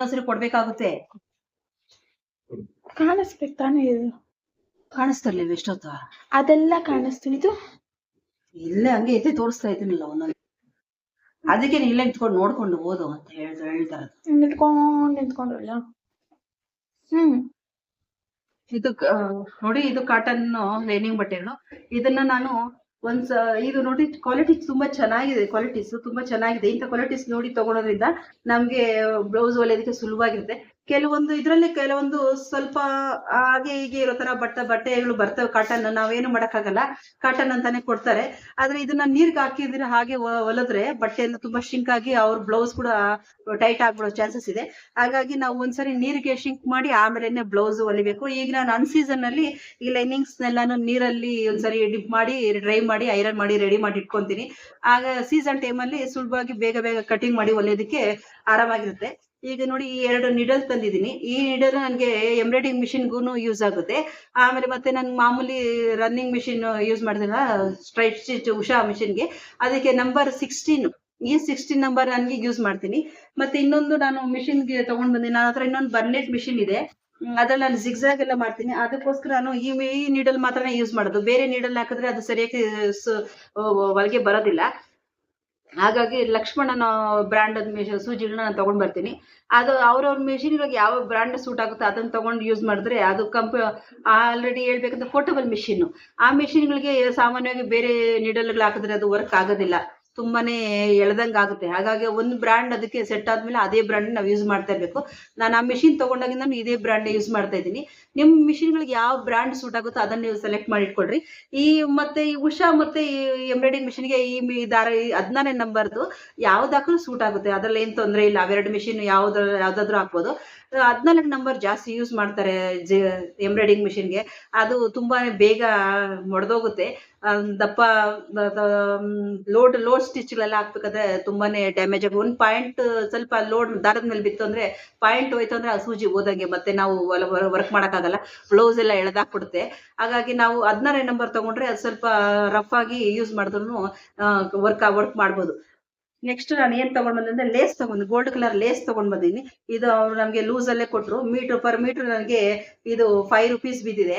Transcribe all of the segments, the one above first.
ಹಸಿರು ಕೊಡ್ಬೇಕಾಗುತ್ತೆ. ಕಾಣಿಸ್ಬೇಕು ತಾನೇ ಇದು? ಕಾಣಿಸ್ತಿರ್ಲಿಲ್ಲ ಎಷ್ಟೊತ್ತು? ಅದೆಲ್ಲ ಕಾಣಿಸ್ತು ಇದು? ಇಲ್ಲೇ ಹಂಗೆ ಐತೆ ತೋರಿಸ್ತಾ ಇದ್ದೀನಲ್ಲ ಒಂದೊಂದು. ಅದಕ್ಕೆ ನೀನ್ ಇಲ್ಲೇ ನಿಂತ್ಕೊಂಡು ನೋಡ್ಕೊಂಡು ಓದು ಅಂತ ಹೇಳ್ತಾ ಹೇಳ್ತಾರ ನಿಂತ್ಕೊಂಡು ನಿಂತ್ಕೊಂಡ್ರಲ್ಲ? ಹ್ಮ್. ಇದು ನೋಡಿ ಇದು ಕಾಟನ್ ಲೈನಿಂಗ್ ಬಟ್ಟೆಗಳು. ಇದನ್ನ ನಾನು ಒಂದ್ ಸ- ಇದು ನೋಡಿ ಕ್ವಾಲಿಟಿ ತುಂಬಾ ಚೆನ್ನಾಗಿದೆ ಕ್ವಾಲಿಟೀಸ್ ತುಂಬಾ ಚೆನ್ನಾಗಿದೆ. ಇಂಥ ಕ್ವಾಲಿಟೀಸ್ ನೋಡಿ ತಗೊಳೋದ್ರಿಂದ ನಮ್ಗೆ ಬ್ಲೌಸ್ ಹೊಲಿಯೋದಕ್ಕೆ ಸುಲಭವಾಗಿರುತ್ತೆ. ಕೆಲವೊಂದು ಇದ್ರಲ್ಲಿ ಕೆಲವೊಂದು ಸ್ವಲ್ಪ ಹಾಗೆ ಹೀಗೆ ಇರೋ ತರ ಬಟ್ಟೆ ಬಟ್ಟೆಗಳು ಬರ್ತವೆ. ಕಾಟನ್ ನಾವೇನು ಮಾಡಕ್ಕಾಗಲ್ಲ. ಕಾಟನ್ ಅಂತಾನೆ ಕೊಡ್ತಾರೆ. ಆದ್ರೆ ಇದನ್ನ ನೀರ್ಗೆ ಹಾಕಿದ್ರೆ ಹಾಗೆ ಹೊಲದ್ರೆ ಬಟ್ಟೆಯನ್ನು ತುಂಬಾ ಶಿಂಕ್ ಆಗಿ ಅವ್ರ ಬ್ಲೌಸ್ ಕೂಡ ಟೈಟ್ ಆಗ್ಬಿಡೋ ಚಾನ್ಸಸ್ ಇದೆ. ಹಾಗಾಗಿ ನಾವು ಒಂದ್ಸರಿ ನೀರಿಗೆ ಶಿಂಕ್ ಮಾಡಿ ಆಮೇಲೆ ಬ್ಲೌಸ್ ಹೊಲಿಬೇಕು. ಈಗ ನಾನು ಅನ್ ಸೀಸನ್ ಅಲ್ಲಿ ಈ ಲೈನಿಂಗ್ಸ್ ಎಲ್ಲಾನು ನೀರಲ್ಲಿ ಒಂದ್ಸರಿ ಡಿಪ್ ಮಾಡಿ ಡ್ರೈ ಮಾಡಿ ಐರನ್ ಮಾಡಿ ರೆಡಿ ಮಾಡಿ ಇಟ್ಕೊಂತೀನಿ. ಆಗ ಸೀಸನ್ ಟೈಮಲ್ಲಿ ಸುಲಭವಾಗಿ ಬೇಗ ಬೇಗ ಕಟಿಂಗ್ ಮಾಡಿ ಹೊಲಿಯೋದಕ್ಕೆ ಆರಾಮಾಗಿರುತ್ತೆ. ಈಗ ನೋಡಿ ಈ ಎರಡು ನೀಡಲ್ ತಂದಿದ್ದೀನಿ. ಈ ನೀಡಲ್ ನನಗೆ ಎಂಬ್ರಾಯ್ಡಿಂಗ್ ಮಿಷಿನ್ಗೂ ಯೂಸ್ ಆಗುತ್ತೆ. ಆಮೇಲೆ ಮತ್ತೆ ನಾನು ಮಾಮೂಲಿ ರನ್ನಿಂಗ್ ಮಿಷಿನ್ ಯೂಸ್ ಮಾಡಿದ್ನಲ್ಲ ಸ್ಟ್ರೈಟ್ ಸ್ಟಿಚ್ ಉಷಾ ಮಿಷಿನ್ಗೆ ಅದಕ್ಕೆ ನಂಬರ್ ಸಿಕ್ಸ್ಟೀನ್ ಈ ಸಿಕ್ಸ್ಟೀನ್ ನಂಬರ್ ನನಗೆ ಯೂಸ್ ಮಾಡ್ತೀನಿ. ಮತ್ತೆ ಇನ್ನೊಂದು ನಾನು ಮಿಷಿನ್ಗೆ ತಗೊಂಡ್ ಬಂದಿನಿ ನನ್ನ ಹತ್ರ ಇನ್ನೊಂದು ಬರ್ನೆಟ್ ಮಿಷಿನ್ ಇದೆ. ಅದ್ರಲ್ಲಿ ನಾನು ಜಿಗ್ಜಾಗ್ ಎಲ್ಲ ಮಾಡ್ತೀನಿ. ಅದಕ್ಕೋಸ್ಕರ ನಾನು ಈ ಈ ನೀಡಲ್ ಮಾತ್ರನೇ ಯೂಸ್ ಮಾಡೋದು. ಬೇರೆ ನೀಡಲ್ ಹಾಕಿದ್ರೆ ಅದು ಸರಿಯಾಗಿ ಒಳಗೆ ಬರೋದಿಲ್ಲ. ಹಾಗಾಗಿ ಲಕ್ಷ್ಮಣನ ಬ್ರ್ಯಾಂಡ್ ಸೂಜಿಗಳನ್ನ ನಾನು ತಗೊಂಡ್ ಬರ್ತೀನಿ. ಅದು ಅವ್ರವ್ರ ಮೆಷಿನ್ಗಳಿಗೆ ಯಾವ ಬ್ರ್ಯಾಂಡ್ ಸೂಟ್ ಆಗುತ್ತೋ ಅದನ್ನ ತಗೊಂಡು ಯೂಸ್ ಮಾಡಿದ್ರೆ ಅದು ಕಂಪ ಆಲ್ರೆಡಿ ಹೇಳ್ಬೇಕಂದ್ರೆ ಪೋರ್ಟಬಲ್ ಮಿಷಿನ್ ಆ ಮಿಷಿನ್ಗಳಿಗೆ ಸಾಮಾನ್ಯವಾಗಿ ಬೇರೆ ನೀಡಲ್ಗಳು ಹಾಕಿದ್ರೆ ಅದು ವರ್ಕ್ ಆಗೋದಿಲ್ಲ. ತುಂಬಾನೇ ಎಳ್ದಂಗ್ ಆಗುತ್ತೆ. ಹಾಗಾಗಿ ಒಂದು ಬ್ರ್ಯಾಂಡ್ ಅದಕ್ಕೆ ಸೆಟ್ ಆದ್ಮೇಲೆ ಅದೇ ಬ್ರ್ಯಾಂಡ್ ನಾವು ಯೂಸ್ ಮಾಡ್ತಾ ಇರಬೇಕು. ನಾನು ಆ ಮಿಷಿನ್ ತಗೊಂಡಾಗಿಂದ ನಾನು ಇದೇ ಬ್ರ್ಯಾಂಡ್ ಯೂಸ್ ಮಾಡ್ತಾ ಇದ್ದೀನಿ. ನಿಮ್ಮ ಮಿಷಿನ್ಗಳಿಗೆ ಯಾವ ಬ್ರ್ಯಾಂಡ್ ಸೂಟ್ ಆಗುತ್ತೋ ಅದನ್ನ ನೀವು ಸೆಲೆಕ್ಟ್ ಮಾಡಿ ಇಟ್ಕೊಳ್ರಿ. ಈ ಮತ್ತೆ ಈ ಉಷಾ ಮತ್ತೆ ಈ ಎಂಬ್ರಾಯ್ಡಿಂಗ್ ಮಿಷಿನ್ಗೆ ಈ ದಾರ ಹದಿನಾರನೇ ನಂಬರ್ದು ಯಾವ್ದಾಕ್ರೂ ಸೂಟ್ ಆಗುತ್ತೆ. ಅದ್ರಲ್ಲಿ ಏನ್ ತೊಂದರೆ ಇಲ್ಲ. ಅವೆರಡು ಮಿಷಿನ್ ಯಾವ್ದು ಯಾವ್ದಾದ್ರು ಹಾಕ್ಬೋದು. ಹದಿನಾಲ್ಕು ನಂಬರ್ ಜಾಸ್ತಿ ಯೂಸ್ ಮಾಡ್ತಾರೆ ಎಂಬ್ರಾಯ್ಡಿಂಗ್ ಮಿಷಿನ್ಗೆ ಅದು ತುಂಬಾನೇ ಬೇಗ ಮೊಡೆದೋಗುತ್ತೆ. ದಪ್ಪ ಲೋಡ್ ಲೋಡ್ ಸ್ಟಿಚ್ಗಳೆಲ್ಲ ಹಾಕ್ಬೇಕಾದ್ರೆ ತುಂಬಾನೇ ಡ್ಯಾಮೇಜ್ ಆಗಿ ಒಂದು ಪಾಯಿಂಟ್ ಸ್ವಲ್ಪ ಲೋಡ್ ದಾರದ ಮೇಲೆ ಬಿತ್ತು ಅಂದ್ರೆ ಪಾಯಿಂಟ್ ಹೋಯ್ತು ಅಂದ್ರೆ ಆ ಸೂಜಿ ಹೋದಂಗೆ, ಮತ್ತೆ ನಾವು ವರ್ಕ್ ಮಾಡೋಕ್ಕಾಗಲ್ಲ. ಬ್ಲೌಸ್ ಎಲ್ಲ ಎಳೆದಾಕ್ಬಿಡುತ್ತೆ. ಹಾಗಾಗಿ ನಾವು ಹದಿನಾರನೇ ನಂಬರ್ ತಗೊಂಡ್ರೆ ಅದು ಸ್ವಲ್ಪ ರಫ್ ಆಗಿ ಯೂಸ್ ಮಾಡಿದ್ರು ವರ್ಕ್ ವರ್ಕ್ ಮಾಡ್ಬೋದು. ನೆಕ್ಸ್ಟ್ ನಾನು ಏನ್ ತಗೊಂಡ್ ಬಂದೆ ಅಂದ್ರೆ ಲೇಸ್ ತಗೊಂಡು ಗೋಲ್ಡ್ ಕಲರ್ ಲೇಸ್ ತಗೊಂಡ್ ಬಂದಿನಿ. ಇದು ಅವ್ರು ನಮ್ಗೆ ಲೂಸ್ ಅಲ್ಲೇ ಕೊಟ್ರು. ಮೀಟರ್ ಪರ್ ಮೀಟರ್ ನನಗೆ ಇದು ಫೈವ್ ರುಪೀಸ್ ಬಿದ್ದಿದೆ.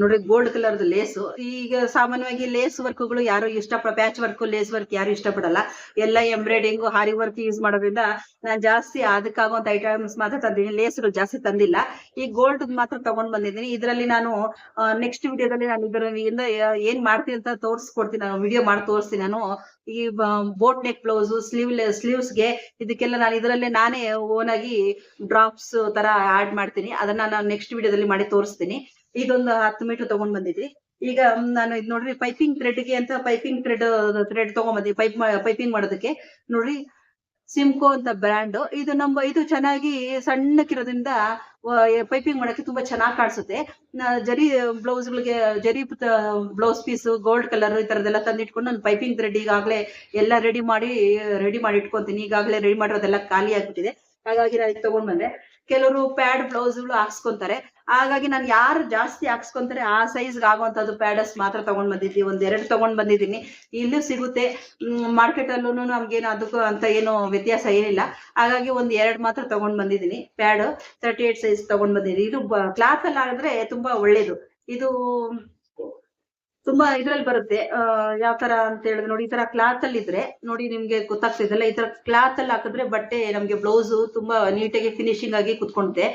ನೋಡಿ ಗೋಲ್ಡ್ ಕಲರ್ದು ಲೇಸು ಈಗ ಸಾಮಾನ್ಯವಾಗಿ ಲೇಸ್ ವರ್ಕ್ಗಳು ಯಾರು ಇಷ್ಟ ಪ್ಯಾಚ್ ವರ್ಕ್ ಲೇಸ್ ವರ್ಕ್ ಯಾರು ಇಷ್ಟಪಡಲ್ಲ ಎಲ್ಲ ಎಂಬ್ರಾಯ್ಡಿಂಗು ಹಾರಿ ವರ್ಕ್ ಯೂಸ್ ಮಾಡೋದ್ರಿಂದ ನಾನು ಜಾಸ್ತಿ ಅದಕ್ಕಾಗುವಂತ ಐಟಮ್ಸ್ ಮಾತ್ರ ತಂದಿದ್ದೀನಿ. ಲೇಸ್ಗಳು ಜಾಸ್ತಿ ತಂದಿಲ್ಲ. ಈ ಗೋಲ್ಡ್ ಮಾತ್ರ ತಗೊಂಡ್ ಬಂದಿದ್ದೀನಿ. ಇದರಲ್ಲಿ ನಾನು ನೆಕ್ಸ್ಟ್ ವಿಡಿಯೋದಲ್ಲಿ ನಾನು ಇದರಿಂದ ಏನ್ ಮಾಡ್ತೀನಿ ಅಂತ ತೋರಿಸ್ಕೊಡ್ತೀನಿ. ನಾನು ವಿಡಿಯೋ ಮಾಡಿ ತೋರಿಸ್ತೀನಿ ನಾನು. ಈ ಬೋಟ್ ನೆಕ್ ಬ್ಲೌಸ್ ಸ್ಲೀವ್ ಸ್ಲೀವ್ಸ್ಗೆ ಇದಕ್ಕೆಲ್ಲ ನಾನು ಇದರಲ್ಲೇ ನಾನೇ ಓನ್ ಆಗಿ ಡ್ರಾಪ್ಸ್ ತರ ಆಡ್ ಮಾಡ್ತೀನಿ. ಅದನ್ನ ನಾನು ನೆಕ್ಸ್ಟ್ ವಿಡಿಯೋದಲ್ಲಿ ಮಾಡಿ ತೋರಿಸ್ತೀನಿ. ಇದೊಂದು ಹತ್ತು ಮೀಟರ್ ತಗೊಂಡ್ ಬಂದಿದ್ವಿ ಈಗ ನಾನು ಇದ್ ನೋಡ್ರಿ ಪೈಪಿಂಗ್ ಥ್ರೆಡ್ಗೆ ಅಂತ ಪೈಪಿಂಗ್ ಥ್ರೆಡ್ ಥ್ರೆಡ್ ತಗೊಂಡ್ಬಂದಿ ಪೈಪ್ ಪೈಪಿಂಗ್ ಮಾಡೋದಕ್ಕೆ. ನೋಡ್ರಿ ಸಿಮ್ಕೋ ಅಂತ ಬ್ರ್ಯಾಂಡ್ ಇದು ನಮ್ಮ ಇದು ಚೆನ್ನಾಗಿ ಸಣ್ಣಕ್ಕಿರೋದ್ರಿಂದ ಪೈಪಿಂಗ್ ಮಾಡಕ್ಕೆ ತುಂಬಾ ಚೆನ್ನಾಗಿ ಕಾಣಿಸುತ್ತೆ. ಜರಿ ಬ್ಲೌಸ್ಗಳಿಗೆ ಜರಿ ಬ್ಲೌಸ್ ಪೀಸ್ ಗೋಲ್ಡ್ ಕಲರ್ ಈ ತರದೆಲ್ಲ ತಂದಿಟ್ಕೊಂಡು ನಾನು ಪೈಪಿಂಗ್ ಥ್ರೆಡ್ ಈಗಾಗಲೇ ಎಲ್ಲ ರೆಡಿ ಮಾಡಿ ರೆಡಿ ಮಾಡಿ ಇಟ್ಕೊಂತೀನಿ. ಈಗಾಗಲೇ ರೆಡಿ ಮಾಡಿರೋದೆಲ್ಲ ಖಾಲಿ ಆಗ್ಬಿಟ್ಟಿದೆ. ಹಾಗಾಗಿ ನಾನು ಇದು ತಗೊಂಡ್ ಬಂದೆ. ಕೆಲವರು ಪ್ಯಾಡ್ ಬ್ಲೌಸ್ಗಳು ಹಾಕ್ಸ್ಕೊಂತಾರೆ. ಹಾಗಾಗಿ ನಾನು ಯಾರು ಜಾಸ್ತಿ ಹಾಕ್ಸ್ಕೊಂತಾರೆ, ಆ ಸೈಜ್ಗೆ ಆಗುವಂತದ್ದು ಪ್ಯಾಡಸ್ ಮಾತ್ರ ತಗೊಂಡ್ ಬಂದಿದ್ವಿ. ಒಂದ್ ಎರಡು ತಗೊಂಡ್ ಬಂದಿದ್ದೀನಿ. ಇಲ್ಲೂ ಸಿಗುತ್ತೆ. ಮಾರ್ಕೆಟ್ ಅಲ್ಲೂ ನಮ್ಗೇನು ಅದಕ್ಕೂ ಅಂತ ಏನು ವ್ಯತ್ಯಾಸ ಏನಿಲ್ಲ. ಹಾಗಾಗಿ ಒಂದ್ ಎರಡ್ ಮಾತ್ರ ತಗೊಂಡ್ ಬಂದಿದ್ದೀನಿ. ಪ್ಯಾಡ್ ತರ್ಟಿ ಏಟ್ ಸೈಜ್ ತಗೊಂಡ್ ಬಂದಿದ್ದೀನಿ. ಇದು ಕ್ಲಾತ್ ಅಲ್ಲಿ ಆದ್ರೆ ತುಂಬಾ ಒಳ್ಳೇದು. ಇದು ತುಂಬಾ ಇದ್ರಲ್ಲಿ ಬರುತ್ತೆ. ಯಾವ ತರ ಅಂತ ಹೇಳಿದ್ರೆ ನೋಡಿ, ಈ ತರ ಕ್ಲಾತ್ ಅಲ್ಲಿ ಇದ್ರೆ ನೋಡಿ ನಿಮ್ಗೆ ಗೊತ್ತಾಗ್ತಿದೆಲ್ಲ ಈ ತರ ಕ್ಲಾತ್ ಅಲ್ಲಿ ಹಾಕಿದ್ರೆ ಬಟ್ಟೆ ನಮ್ಗೆ ಬ್ಲೌಸ್ ತುಂಬಾ ನೀಟಾಗಿ ಫಿನಿಶಿಂಗ್ ಆಗಿ ಕುತ್ಕೊಂಡುತ್ತೆ.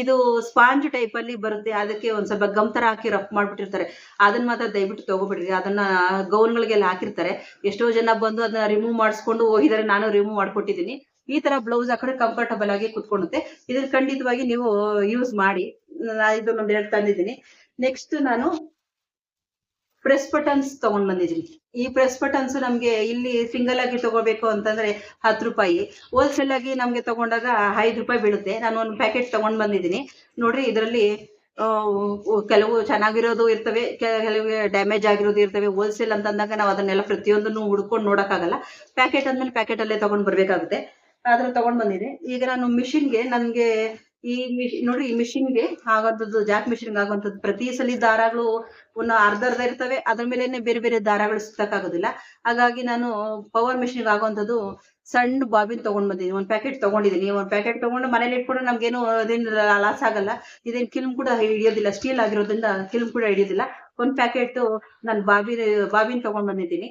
ಇದು ಸ್ಪಾಂಜ್ ಟೈಪ್ ಅಲ್ಲಿ ಬರುತ್ತೆ. ಅದಕ್ಕೆ ಒಂದ್ ಸ್ವಲ್ಪ ಗಮ್ ತರ ಹಾಕಿ ರಫ್ ಮಾಡ್ಬಿಟ್ಟಿರ್ತಾರೆ. ಅದನ್ನ ಮಾತ್ರ ದಯವಿಟ್ಟು ತಗೋಬಿಡ್ರಿ. ಅದನ್ನ ಗೌನ್ಗಳಿಗೆಲ್ಲ ಹಾಕಿರ್ತಾರೆ. ಎಷ್ಟೋ ಜನ ಬಂದು ಅದನ್ನ ರಿಮೂವ್ ಮಾಡಿಸ್ಕೊಂಡು ಹೋಗಿದ್ದಾರೆ. ನಾನು ರಿಮೂವ್ ಮಾಡ್ಕೊಟ್ಟಿದ್ದೀನಿ. ಈ ತರ ಬ್ಲೌಸ್ ಹಾಕಿದ್ರೆ ಕಂಫರ್ಟಬಲ್ ಆಗಿ ಕುತ್ಕೊಳ್ಳುತ್ತೆ. ಇದನ್ನ ಖಂಡಿತವಾಗಿ ನೀವು ಯೂಸ್ ಮಾಡಿ. ಇದು ಇದನ್ನೊಂದ್ ಎರಡು ತಂದಿದ್ದೀನಿ. ನೆಕ್ಸ್ಟ್ ನಾನು ಪ್ರೆಸ್ ಬಟನ್ಸ್ ತಗೊಂಡ್ ಬಂದಿದ್ರಿ ಈ ಪ್ರೆಸ್ ಬಟನ್ಸ್ ನಮ್ಗೆ ಇಲ್ಲಿ ಸಿಂಗಲ್ ಆಗಿ ತಗೋಬೇಕು ಅಂತಂದ್ರೆ ಹತ್ತು ರೂಪಾಯಿ. ಹೋಲ್ಸೇಲ್ ಆಗಿ ನಮ್ಗೆ ತಗೊಂಡಾಗ ಐದು ರೂಪಾಯಿ ಬೀಳುತ್ತೆ. ನಾನು ಒಂದು ಪ್ಯಾಕೆಟ್ ತಗೊಂಡ್ ಬಂದಿದ್ದೀನಿ. ನೋಡ್ರಿ ಇದರಲ್ಲಿ ಕೆಲವು ಚೆನ್ನಾಗಿರೋದು ಇರ್ತವೆ ಕೆಲವು ಡ್ಯಾಮೇಜ್ ಆಗಿರೋದು ಇರ್ತವೆ. ಹೋಲ್ಸೇಲ್ ಅಂತ ಅಂದಾಗ ನಾವು ಅದನ್ನೆಲ್ಲ ಪ್ರತಿಯೊಂದನ್ನು ಹುಡ್ಕೊಂಡು ನೋಡಕ್ಕಾಗಲ್ಲ. ಪ್ಯಾಕೆಟ್ ಅಂದ್ಮೇಲೆ ಪ್ಯಾಕೆಟ್ ಅಲ್ಲೇ ತಗೊಂಡ್ ಬರ್ಬೇಕಾಗುತ್ತೆ. ಆದ್ರೆ ತಗೊಂಡ್ ಬಂದಿದೆ ಈಗ ನಾನು ಮಿಷಿನ್ಗೆ ನನ್ಗೆ ಈ ಮಿಶ್ ನೋಡ್ರಿ ಈ ಮಿಷಿನ್ಗೆ ಆಗೋಂಥದ್ದು ಜಾಕ್ ಮಿಷಿನ್ಗೆ ಆಗೋಂಥದ್ದು ಪ್ರತಿ ಸಲ ದಾರಗಳು ಒಂದು ಅರ್ಧ ಅರ್ಧ ಇರ್ತವೆ. ಅದ್ರ ಮೇಲೇನೆ ಬೇರೆ ಬೇರೆ ದಾರಗಳು ಸುತ್ತಕ್ಕಾಗೋದಿಲ್ಲ ಹಾಗಾಗಿ ನಾನು ಪವರ್ ಮಿಷಿನ್ಗೆ ಆಗೋಂಥದ್ದು ಸಣ್ಣ ಬಾಬಿನ್ ತಗೊಂಡ್ ಬಂದಿದ್ದೀನಿ. ಒಂದ್ ಪ್ಯಾಕೆಟ್ ತಗೊಂಡಿದ್ದೀನಿ. ಒಂದ್ ಪ್ಯಾಕೆಟ್ ತಗೊಂಡು ಮನೇಲಿ ಇಟ್ಕೊಂಡು ನಮ್ಗೇನು ಅದೇನು ಲಾಸ್ ಆಗಲ್ಲ. ಇದೇನ್ ಕಿಲ್ಮ್ ಕೂಡ ಹಿಡಿಯೋದಿಲ್ಲ. ಸ್ಟೀಲ್ ಆಗಿರೋದ್ರಿಂದ ಕಿಲ್ಮ್ ಕೂಡ ಹಿಡಿಯೋದಿಲ್ಲ. ಒಂದ್ ಪ್ಯಾಕೆಟ್ ನಾನು ಬಾಬಿ ಬಾಬಿನ್ ತಗೊಂಡ್ ಬಂದಿದ್ದೀನಿ.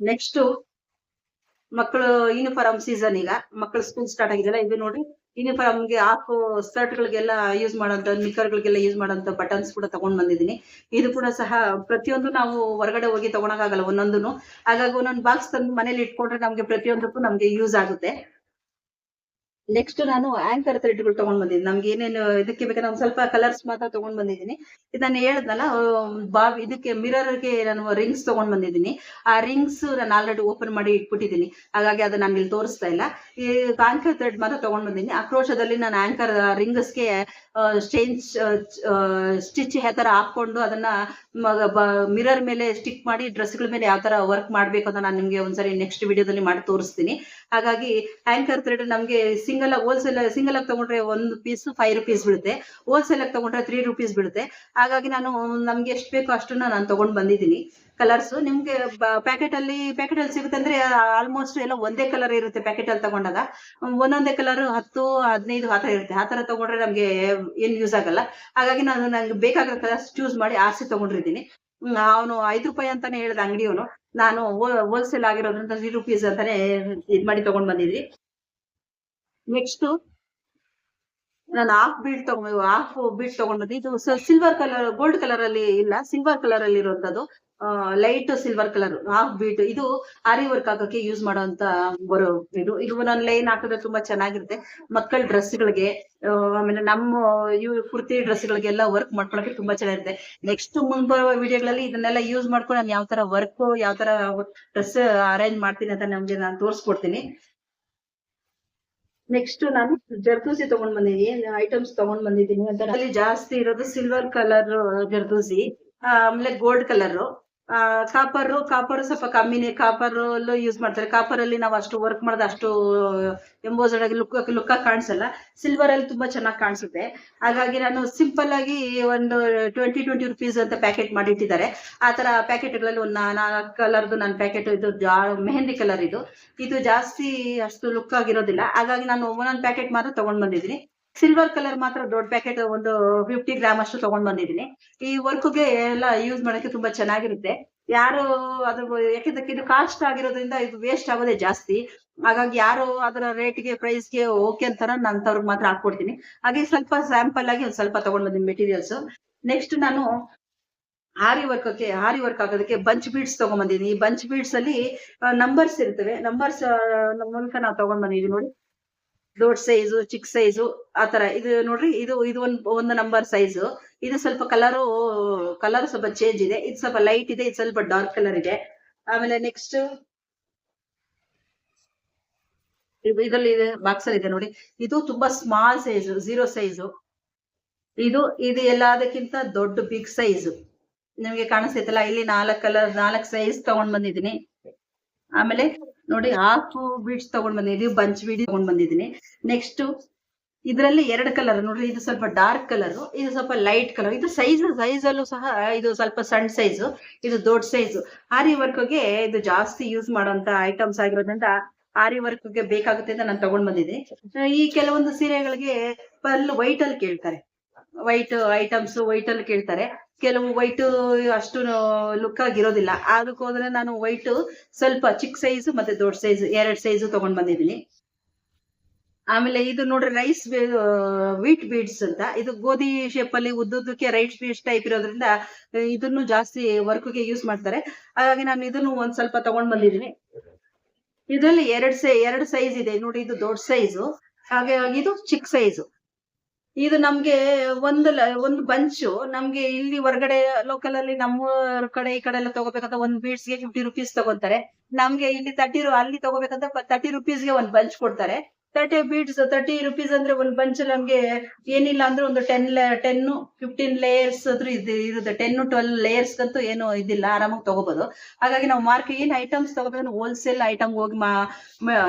ನೆಕ್ಸ್ಟ್ ಮಕ್ಕಳು ಯೂನಿಫಾರ್ಮ್ ಸೀಸನ್ ಈಗ. ಮಕ್ಕಳು ಸ್ಕೂಲ್ ಸ್ಟಾರ್ಟ್ ಆಗಿದೆಲ್ಲ ಇದು ನೋಡಿ ಯೂನಿಫಾರ್ಮ್ಗೆ ಹಾಫ್ ಸ್ಕರ್ಟ್ ಗಳಿಗೆಲ್ಲ ಯೂಸ್ ಮಾಡೋಂಥ ನಿಕ್ಕರ್ ಗಳಿಗೆಲ್ಲ ಯೂಸ್ ಮಾಡೋಂಥ ಬಟನ್ಸ್ ಕೂಡ ತಗೊಂಡ್ ಬಂದಿದ್ದೀನಿ. ಇದು ಕೂಡ ಸಹ ಪ್ರತಿಯೊಂದು ನಾವು ಹೊರಗಡೆ ಹೋಗಿ ತಗೊಳಕಾಗಲ್ಲ ಒಂದೊಂದು ಹಾಗಾಗಿ ಒಂದೊಂದು ಬಾಕ್ಸ್ ತಂದು ಮನೇಲಿ ಇಟ್ಕೊಂಡ್ರೆ ನಮ್ಗೆ ಪ್ರತಿಯೊಂದಕ್ಕೂ ನಮ್ಗೆ ಯೂಸ್ ಆಗುತ್ತೆ. ನೆಕ್ಸ್ಟ್ ನಾನು ಆಂಕರ್ ಥ್ರೆಡ್ಗಳು ತಗೊಂಡ್ ಬಂದಿದ್ದೀನಿ. ನಮ್ಗೆ ಏನೇನು ಇದಕ್ಕೆ ಬೇಕಾದ್ರೆ ಒಂದು ಸ್ವಲ್ಪ ಕಲರ್ಸ್ ಮಾತ್ರ ತಗೊಂಡ್ ಬಂದಿದ್ದೀನಿ. ಇದು ನಾನು ಹೇಳಿದ್ನಲ್ಲ ಬಾಬ್ ಇದಕ್ಕೆ ಮಿರರ್ಗೆ ನಾನು ರಿಂಗ್ಸ್ ತಗೊಂಡ್ ಬಂದಿದ್ದೀನಿ. ಆ ರಿಂಗ್ಸ್ ನಾನು ಆಲ್ರೆಡಿ ಓಪನ್ ಮಾಡಿ ಇಟ್ಬಿಟ್ಟಿದ್ದೀನಿ. ಹಾಗಾಗಿ ಅದನ್ನ ನಾನು ಇಲ್ಲಿ ತೋರಿಸ್ತಾ ಇಲ್ಲ. ಈ ಆಂಕರ್ ಥ್ರೆಡ್ ಮಾತ್ರ ತಗೊಂಡ್ ಬಂದಿದ್ದೀನಿ. ಆಕ್ರೋಶದಲ್ಲಿ ನಾನು ಆಂಕರ್ ರಿಂಗ್ಸ್ಗೆ ಚೇಂಜ್ ಸ್ಟಿಚ್ ಯಾವ ತರ ಹಾಕೊಂಡು ಅದನ್ನ ಮಿರರ್ ಮೇಲೆ ಸ್ಟಿಕ್ ಮಾಡಿ ಡ್ರೆಸ್ಗಳ ಮೇಲೆ ಯಾವ ತರ ವರ್ಕ್ ಮಾಡ್ಬೇಕು ಅಂತ ನಾನು ನಿಮ್ಗೆ ಒಂದ್ಸರಿ ನೆಕ್ಸ್ಟ್ ವಿಡಿಯೋದಲ್ಲಿ ಮಾಡಿ ತೋರಿಸ್ತೀನಿ. ಹಾಗಾಗಿ ಆಂಕರ್ ಥ್ರೆಡ್ ನಮ್ಗೆ ಸಿಂಗಲ್ ಆಗಿ ಹೋಲ್ಸೇಲ್ ಸಿಂಗಲ್ ಆಗಿ ತಗೊಂಡ್ರೆ ಒಂದು ಪೀಸ್ ಫೈವ್ ರುಪೀಸ್ ಬೀಳುತ್ತೆ. ಹೋಲ್ಸೇಲ್ ಆಗಿ ತಗೊಂಡ್ರೆ ತ್ರೀ ರುಪೀಸ್ ಬೀಳುತ್ತೆ. ಹಾಗಾಗಿ ನಾನು ನಮ್ಗೆ ಎಷ್ಟು ಬೇಕೋ ಅಷ್ಟನ್ನ ನಾನು ತಗೊಂಡ್ ಬಂದಿದ್ದೀನಿ. ಕಲರ್ಸ್ ನಿಮ್ಗೆ ಪ್ಯಾಕೆಟ್ ಅಲ್ಲಿ ಪ್ಯಾಕೆಟ್ ಅಲ್ಲಿ ಸಿಗುತ್ತೆ ಅಂದ್ರೆ ಆಲ್ಮೋಸ್ಟ್ ಎಲ್ಲ ಒಂದೇ ಕಲರ್ ಇರುತ್ತೆ ಪ್ಯಾಕೆಟ್ ಅಲ್ಲಿ ತಗೊಂಡಾಗ. ಒಂದೊಂದೇ ಕಲರ್ ಹತ್ತು, ಹದಿನೈದು ಆ ತರ ಇರುತ್ತೆ. ಆ ತರ ತಗೊಂಡ್ರೆ ನಮ್ಗೆ ಏನ್ ಯೂಸ್ ಆಗಲ್ಲ. ಹಾಗಾಗಿ ನಾನು ನನಗೆ ಬೇಕಾಗಿರೋ ಕಲರ್ಸ್ ಚೂಸ್ ಮಾಡಿ ಆರ್ಸಿ ತಗೊಂಡಿದ್ದೀನಿ ಅವನು ಐದು ರೂಪಾಯಿ ಅಂತಾನೆ ಹೇಳ್ದ ಅಂಗಡಿಯವನು. ನಾನು ಹೋಲ್ಸೇಲ್ ಆಗಿರೋದ್ರಿಂದ ತ್ರೀ ರುಪೀಸ್ ಅಂತಾನೆ ಇದು ಮಾಡಿ ತಗೊಂಡ್ ಬಂದಿದ್ವಿ. ನೆಕ್ಸ್ಟ್ ನಾನು ಹಾಫ್ ಬೀಡ್ ತಗೊಂಡ್ ಹಾಫ್ ಬೀಡ್ ತಗೊಂಡ್ ಬಂದಿ ಇದು ಸಿಲ್ವರ್ ಕಲರ್ ಗೋಲ್ಡ್ ಕಲರ್ ಅಲ್ಲಿ ಇಲ್ಲ ಸಿಲ್ವರ್ ಕಲರ್ ಅಲ್ಲಿ ಇರುವಂತದ್ದು light silver colour half bead ಇದು ಆರಿ ವರ್ಕ್ ಹಾಕೋಕೆ ಯೂಸ್ ಮಾಡುವಂತ ಬರೋ ಇದು. ಇದು ನಾನು ಲೈನ್ ಹಾಕಿದ್ರೆ ತುಂಬಾ ಚೆನ್ನಾಗಿರುತ್ತೆ. ಮಕ್ಕಳ ಡ್ರೆಸ್ಗಳಿಗೆ ಆಮೇಲೆ ನಮ್ಮ ಕುರ್ತಿ ಡ್ರೆಸ್ಗಳಿಗೆಲ್ಲ ವರ್ಕ್ ಮಾಡ್ಕೊಳಕ್ಕೆ ತುಂಬಾ ಚೆನ್ನಾಗಿರುತ್ತೆ. ನೆಕ್ಸ್ಟ್ ಮುಂಬರುವ ವಿಡಿಯೋಗಳಲ್ಲಿ ಇದನ್ನೆಲ್ಲ ಯೂಸ್ ಮಾಡ್ಕೊಂಡು ನಾನು ಯಾವ ತರ ವರ್ಕ್ ಯಾವ ತರ ಡ್ರೆಸ್ ಅರೇಂಜ್ ಮಾಡ್ತೀನಿ ಅಂತ ನಮ್ಗೆ ನಾನು ತೋರಿಸ್ಕೊಡ್ತೀನಿ. ನೆಕ್ಸ್ಟ್ ನಾನು ಜರ್ದೂಸಿ ತಗೊಂಡ್ ಬಂದಿದ್ದೀನಿ. ಐಟಮ್ಸ್ ತಗೊಂಡ್ ಬಂದಿದ್ದೀನಿ ಅದರಲ್ಲಿ ಜಾಸ್ತಿ ಇರೋದು ಸಿಲ್ವರ್ ಕಲರ್ ಜರ್ದೂಸಿ. ಆಮೇಲೆ ಗೋಲ್ಡ್ ಕಲರ್ ಕಾಪರ್ ಕಾಪರ್ ಸ್ವಲ್ಪ ಕಮ್ಮಿನೇ ಕಾಪರ್ ಅಲ್ಲೂ ಯೂಸ್ ಮಾಡ್ತಾರೆ. ಕಾಪರ್ ಅಲ್ಲಿ ನಾವು ಅಷ್ಟು ವರ್ಕ್ ಮಾಡೋದು ಅಷ್ಟು ಎಂಬೋಸಡ್ ಆಗಿ ಲುಕ್ ಲುಕ್ ಕಾಣಿಸಲ್ಲ. ಸಿಲ್ವರ್ ಅಲ್ಲಿ ತುಂಬಾ ಚೆನ್ನಾಗಿ ಕಾಣಿಸುತ್ತೆ. ಹಾಗಾಗಿ ನಾನು ಸಿಂಪಲ್ ಆಗಿ ಒಂದು ಟ್ವೆಂಟಿ ಟ್ವೆಂಟಿ ರುಪೀಸ್ ಅಂತ ಪ್ಯಾಕೆಟ್ ಮಾಡಿಟ್ಟಿದ್ದಾರೆ. ಆ ತರ ಪ್ಯಾಕೆಟ್ಗಳಲ್ಲಿ ಒಂದು ನಾಲ್ಕು ಕಲರ್ದು ನನ್ನ ಪ್ಯಾಕೆಟ್ ಇದು ಮೆಹಂದಿ ಕಲರ್ ಇದು. ಇದು ಜಾಸ್ತಿ ಅಷ್ಟು ಲುಕ್ ಆಗಿರೋದಿಲ್ಲ. ಹಾಗಾಗಿ ನಾನು ಒಂದೊಂದು ಪ್ಯಾಕೆಟ್ ಮಾತ್ರ ತಗೊಂಡ್ ಬಂದಿದ್ದೀನಿ. ಸಿಲ್ವರ್ ಕಲರ್ ಮಾತ್ರ ದೊಡ್ಡ ಪ್ಯಾಕೆಟ್ ಒಂದು ಫಿಫ್ಟಿ ಗ್ರಾಮ್ ಅಷ್ಟು ತಗೊಂಡ್ ಬಂದಿದ್ದೀನಿ. ಈ ವರ್ಕ್ಗೆ ಎಲ್ಲ ಯೂಸ್ ಮಾಡೋಕೆ ತುಂಬಾ ಚೆನ್ನಾಗಿರುತ್ತೆ. ಯಾರು ಅದ್ರ ಯಾಕೆಂದ್ರೆ ಇದು ಕಾಸ್ಟ್ ಆಗಿರೋದ್ರಿಂದ ಇದು ವೇಸ್ಟ್ ಆಗೋದೇ ಜಾಸ್ತಿ. ಹಾಗಾಗಿ ಯಾರು ಅದರ ರೇಟ್ಗೆ ಪ್ರೈಸ್ಗೆ ಓಕೆ ಅಂತಾರ ನಾನು ಅವ್ರಿಗೆ ಮಾತ್ರ ಹಾಕೊಡ್ತೀನಿ ಹಾಗೆ ಸ್ವಲ್ಪ ಸ್ಯಾಂಪಲ್ ಆಗಿ ಒಂದ್ ಸ್ವಲ್ಪ ತಗೊಂಡ್ ಬಂದಿನಿ ಮೆಟೀರಿಯಲ್ಸ್ ನೆಕ್ಸ್ಟ್ ನಾನು ಹಾರಿ ವರ್ಕಕ್ಕೆ ಹಾರಿ ವರ್ಕ್ ಆಗೋದಕ್ಕೆ ಬಂಚ್ ಬೀಡ್ಸ್ ತಗೊಂಡ್ ಬಂದಿದ್ದೀನಿ. ಈ ಬಂಚ್ ಬೀಡ್ಸ್ ಅಲ್ಲಿ ನಂಬರ್ಸ್ ಇರ್ತವೆ. ನಂಬರ್ಸ್ ಮೂಲಕ ನಾವು ತಗೊಂಡ್ ಬಂದಿದ್ದೀವಿ ನೋಡಿ. ದೊಡ್ಡ ಸೈಜು ಚಿಕ್ಕ ಸೈಜು ತರ. ಇದು ನೋಡ್ರಿ, ಇದು ಇದು ಒಂದ್, ಒಂದು ನಂಬರ್ ಸೈಜು ಇದು ಸ್ವಲ್ಪ ಕಲರು ಕಲರ್ ಸ್ವಲ್ಪ ಚೇಂಜ್ ಇದೆ. ಇದು ಸ್ವಲ್ಪ ಲೈಟ್ ಇದೆ, ಇದು ಸ್ವಲ್ಪ ಡಾರ್ಕ್ ಕಲರ್ ಇದೆ. ಆಮೇಲೆ ನೆಕ್ಸ್ಟ್ ಇದರಲ್ಲಿ ಇದೆ ಬಾಕ್ಸ್ ಇದೆ ನೋಡಿ. ಇದು ತುಂಬಾ ಸ್ಮಾಲ್ ಸೈಜು ಜೀರೋ ಸೈಜು ಇದು ಇದು ಎಲ್ಲದಕ್ಕಿಂತ ದೊಡ್ಡ ಬಿಗ್ ಸೈಜು ನಿಮ್ಗೆ ಕಾಣಿಸ್ತೈತಲ್ಲ, ಇಲ್ಲಿ ನಾಲ್ಕು ಕಲರ್ ನಾಲ್ಕು ಸೈಜ್ ತಗೊಂಡ್ ಬಂದಿದ್ದೀನಿ. ಆಮೇಲೆ ನೋಡಿ ಹಾಫ್ ಬೀಡ್ಸ್ ತಗೊಂಡ್ ಬಂದಿದ್ದೀನಿ ಬಂಚ್ ಬೀಡಿ ತಗೊಂಡ್ ಬಂದಿದ್ದೀನಿ. ನೆಕ್ಸ್ಟ್ ಇದರಲ್ಲಿ ಎರಡು ಕಲರ್ ನೋಡ್ರಿ, ಇದು ಸ್ವಲ್ಪ ಡಾರ್ಕ್ ಕಲರ್ ಇದು ಸ್ವಲ್ಪ ಲೈಟ್ ಕಲರ್ ಇದು ಸೈಜ್ ಸೈಜ್ ಅಲ್ಲೂ ಸಹ, ಇದು ಸ್ವಲ್ಪ ಸಣ್ಣ ಸೈಜ್ ಇದು ದೊಡ್ಡ ಸೈಜ್ ಆರಿ ವರ್ಕ್ಗೆ ಇದು ಜಾಸ್ತಿ ಯೂಸ್ ಮಾಡುವಂತ ಐಟಮ್ಸ್ ಆಗಿರೋದ್ರಿಂದ ಆರಿ ವರ್ಕ್ಗೆ ಬೇಕಾಗುತ್ತೆ ಅಂತ ನಾನು ತಗೊಂಡ್ ಬಂದಿದ್ದೀನಿ. ಈ ಕೆಲವೊಂದು ಸೀರೆಗಳಿಗೆ ಪಲ್ಲು ವೈಟ್ ಅಲ್ಲಿ ಕೇಳ್ತಾರೆ. ವೈಟ್ ಐಟಮ್ಸ್ ವೈಟ್ ಅಲ್ಲಿ ಕೇಳ್ತಾರೆ. ಕೆಲವು ವೈಟ್ ಅಷ್ಟು ಲುಕ್ ಆಗಿರೋದಿಲ್ಲ. ಅದಕ್ಕೆ ಹೋದ್ರೆ ನಾನು ವೈಟ್ ಸ್ವಲ್ಪ ಚಿಕ್ಕ ಸೈಜ್ ಮತ್ತೆ ದೊಡ್ಡ ಸೈಜ್ ಎರಡ್ ಸೈಜ್ ತಗೊಂಡ್ ಬಂದಿದ್ದೀನಿ. ಆಮೇಲೆ ಇದು ನೋಡ್ರಿ ರೈಸ್ ವೀಟ್ ಬೀಡ್ಸ್ ಅಂತ. ಇದು ಗೋಧಿ ಶೇಪ್ ಅಲ್ಲಿ ಉದ್ದುದ್ದಕ್ಕೆ ರೈಸ್ ಬೀಡ್ಸ್ ಟೈಪ್ ಇರೋದ್ರಿಂದ, ಇದನ್ನು ಜಾಸ್ತಿ ವರ್ಕ್ಗೆ ಯೂಸ್ ಮಾಡ್ತಾರೆ. ಹಾಗಾಗಿ ನಾನು ಇದನ್ನು ಒಂದ್ ಸ್ವಲ್ಪ ತಗೊಂಡ್ ಬಂದಿದ್ದೀನಿ. ಇದರಲ್ಲಿ ಎರಡ್ ಸೈ ಎರಡು ಸೈಜ್ ಇದೆ. ನೋಡಿ ಇದು ದೊಡ್ಡ ಸೈಜು ಹಾಗೆ ಇದು ಚಿಕ್ಕ ಸೈಜು ಇದು ನಮ್ಗೆ ಒಂದು ಒಂದು ಬಂಚು. ನಮ್ಗೆ ಇಲ್ಲಿ ಹೊರಗಡೆ ಲೋಕಲ್ ಅಲ್ಲಿ ನಮ್ಮ ಕಡೆ ಈ ಕಡೆ ಎಲ್ಲ ತಗೋಬೇಕಂತ ಒಂದ್ ಬೀಡ್ಸ್ಗೆ ಫಿಫ್ಟಿ ರುಪೀಸ್ ತಗೊಂತಾರೆ. ನಮ್ಗೆ ಇಲ್ಲಿ ತರ್ಟಿ ಅಲ್ಲಿ ತಗೋಬೇಕಂತ ತರ್ಟಿ ರುಪೀಸ್ಗೆ ಒಂದ್ ಬಂಚ್ ಕೊಡ್ತಾರೆ. ತರ್ಟಿ ಬೀಡ್ಸ್ ತರ್ಟಿ ರುಪೀಸ್ ಅಂದ್ರೆ ಒಂದು ಬಂಚ್ ನಮ್ಗೆ ಏನಿಲ್ಲ ಅಂದ್ರೆ ಒಂದು ಟೆನ್ ಟೆನ್ ಫಿಫ್ಟೀನ್ ಲೇಯರ್ಸ್ ಆದ್ರೂ ಇದು, ಇರುತ್ತೆ. ಟೆನ್ ಟ್ವೆಲ್ ಲೇಯರ್ಸ್ ಅಂತೂ ಏನು ಇದಿಲ್ಲ, ಆರಾಮಾಗಿ ತಗೋಬಹುದು ಹಾಗಾಗಿ ನಾವು ಮಾರ್ಕೆಟ್ ಏನ್ ಐಟಮ್ಸ್ ತಗೋಬೇಕು ಹೋಲ್ಸೇಲ್ ಐಟಮ್ ಹೋಗಿ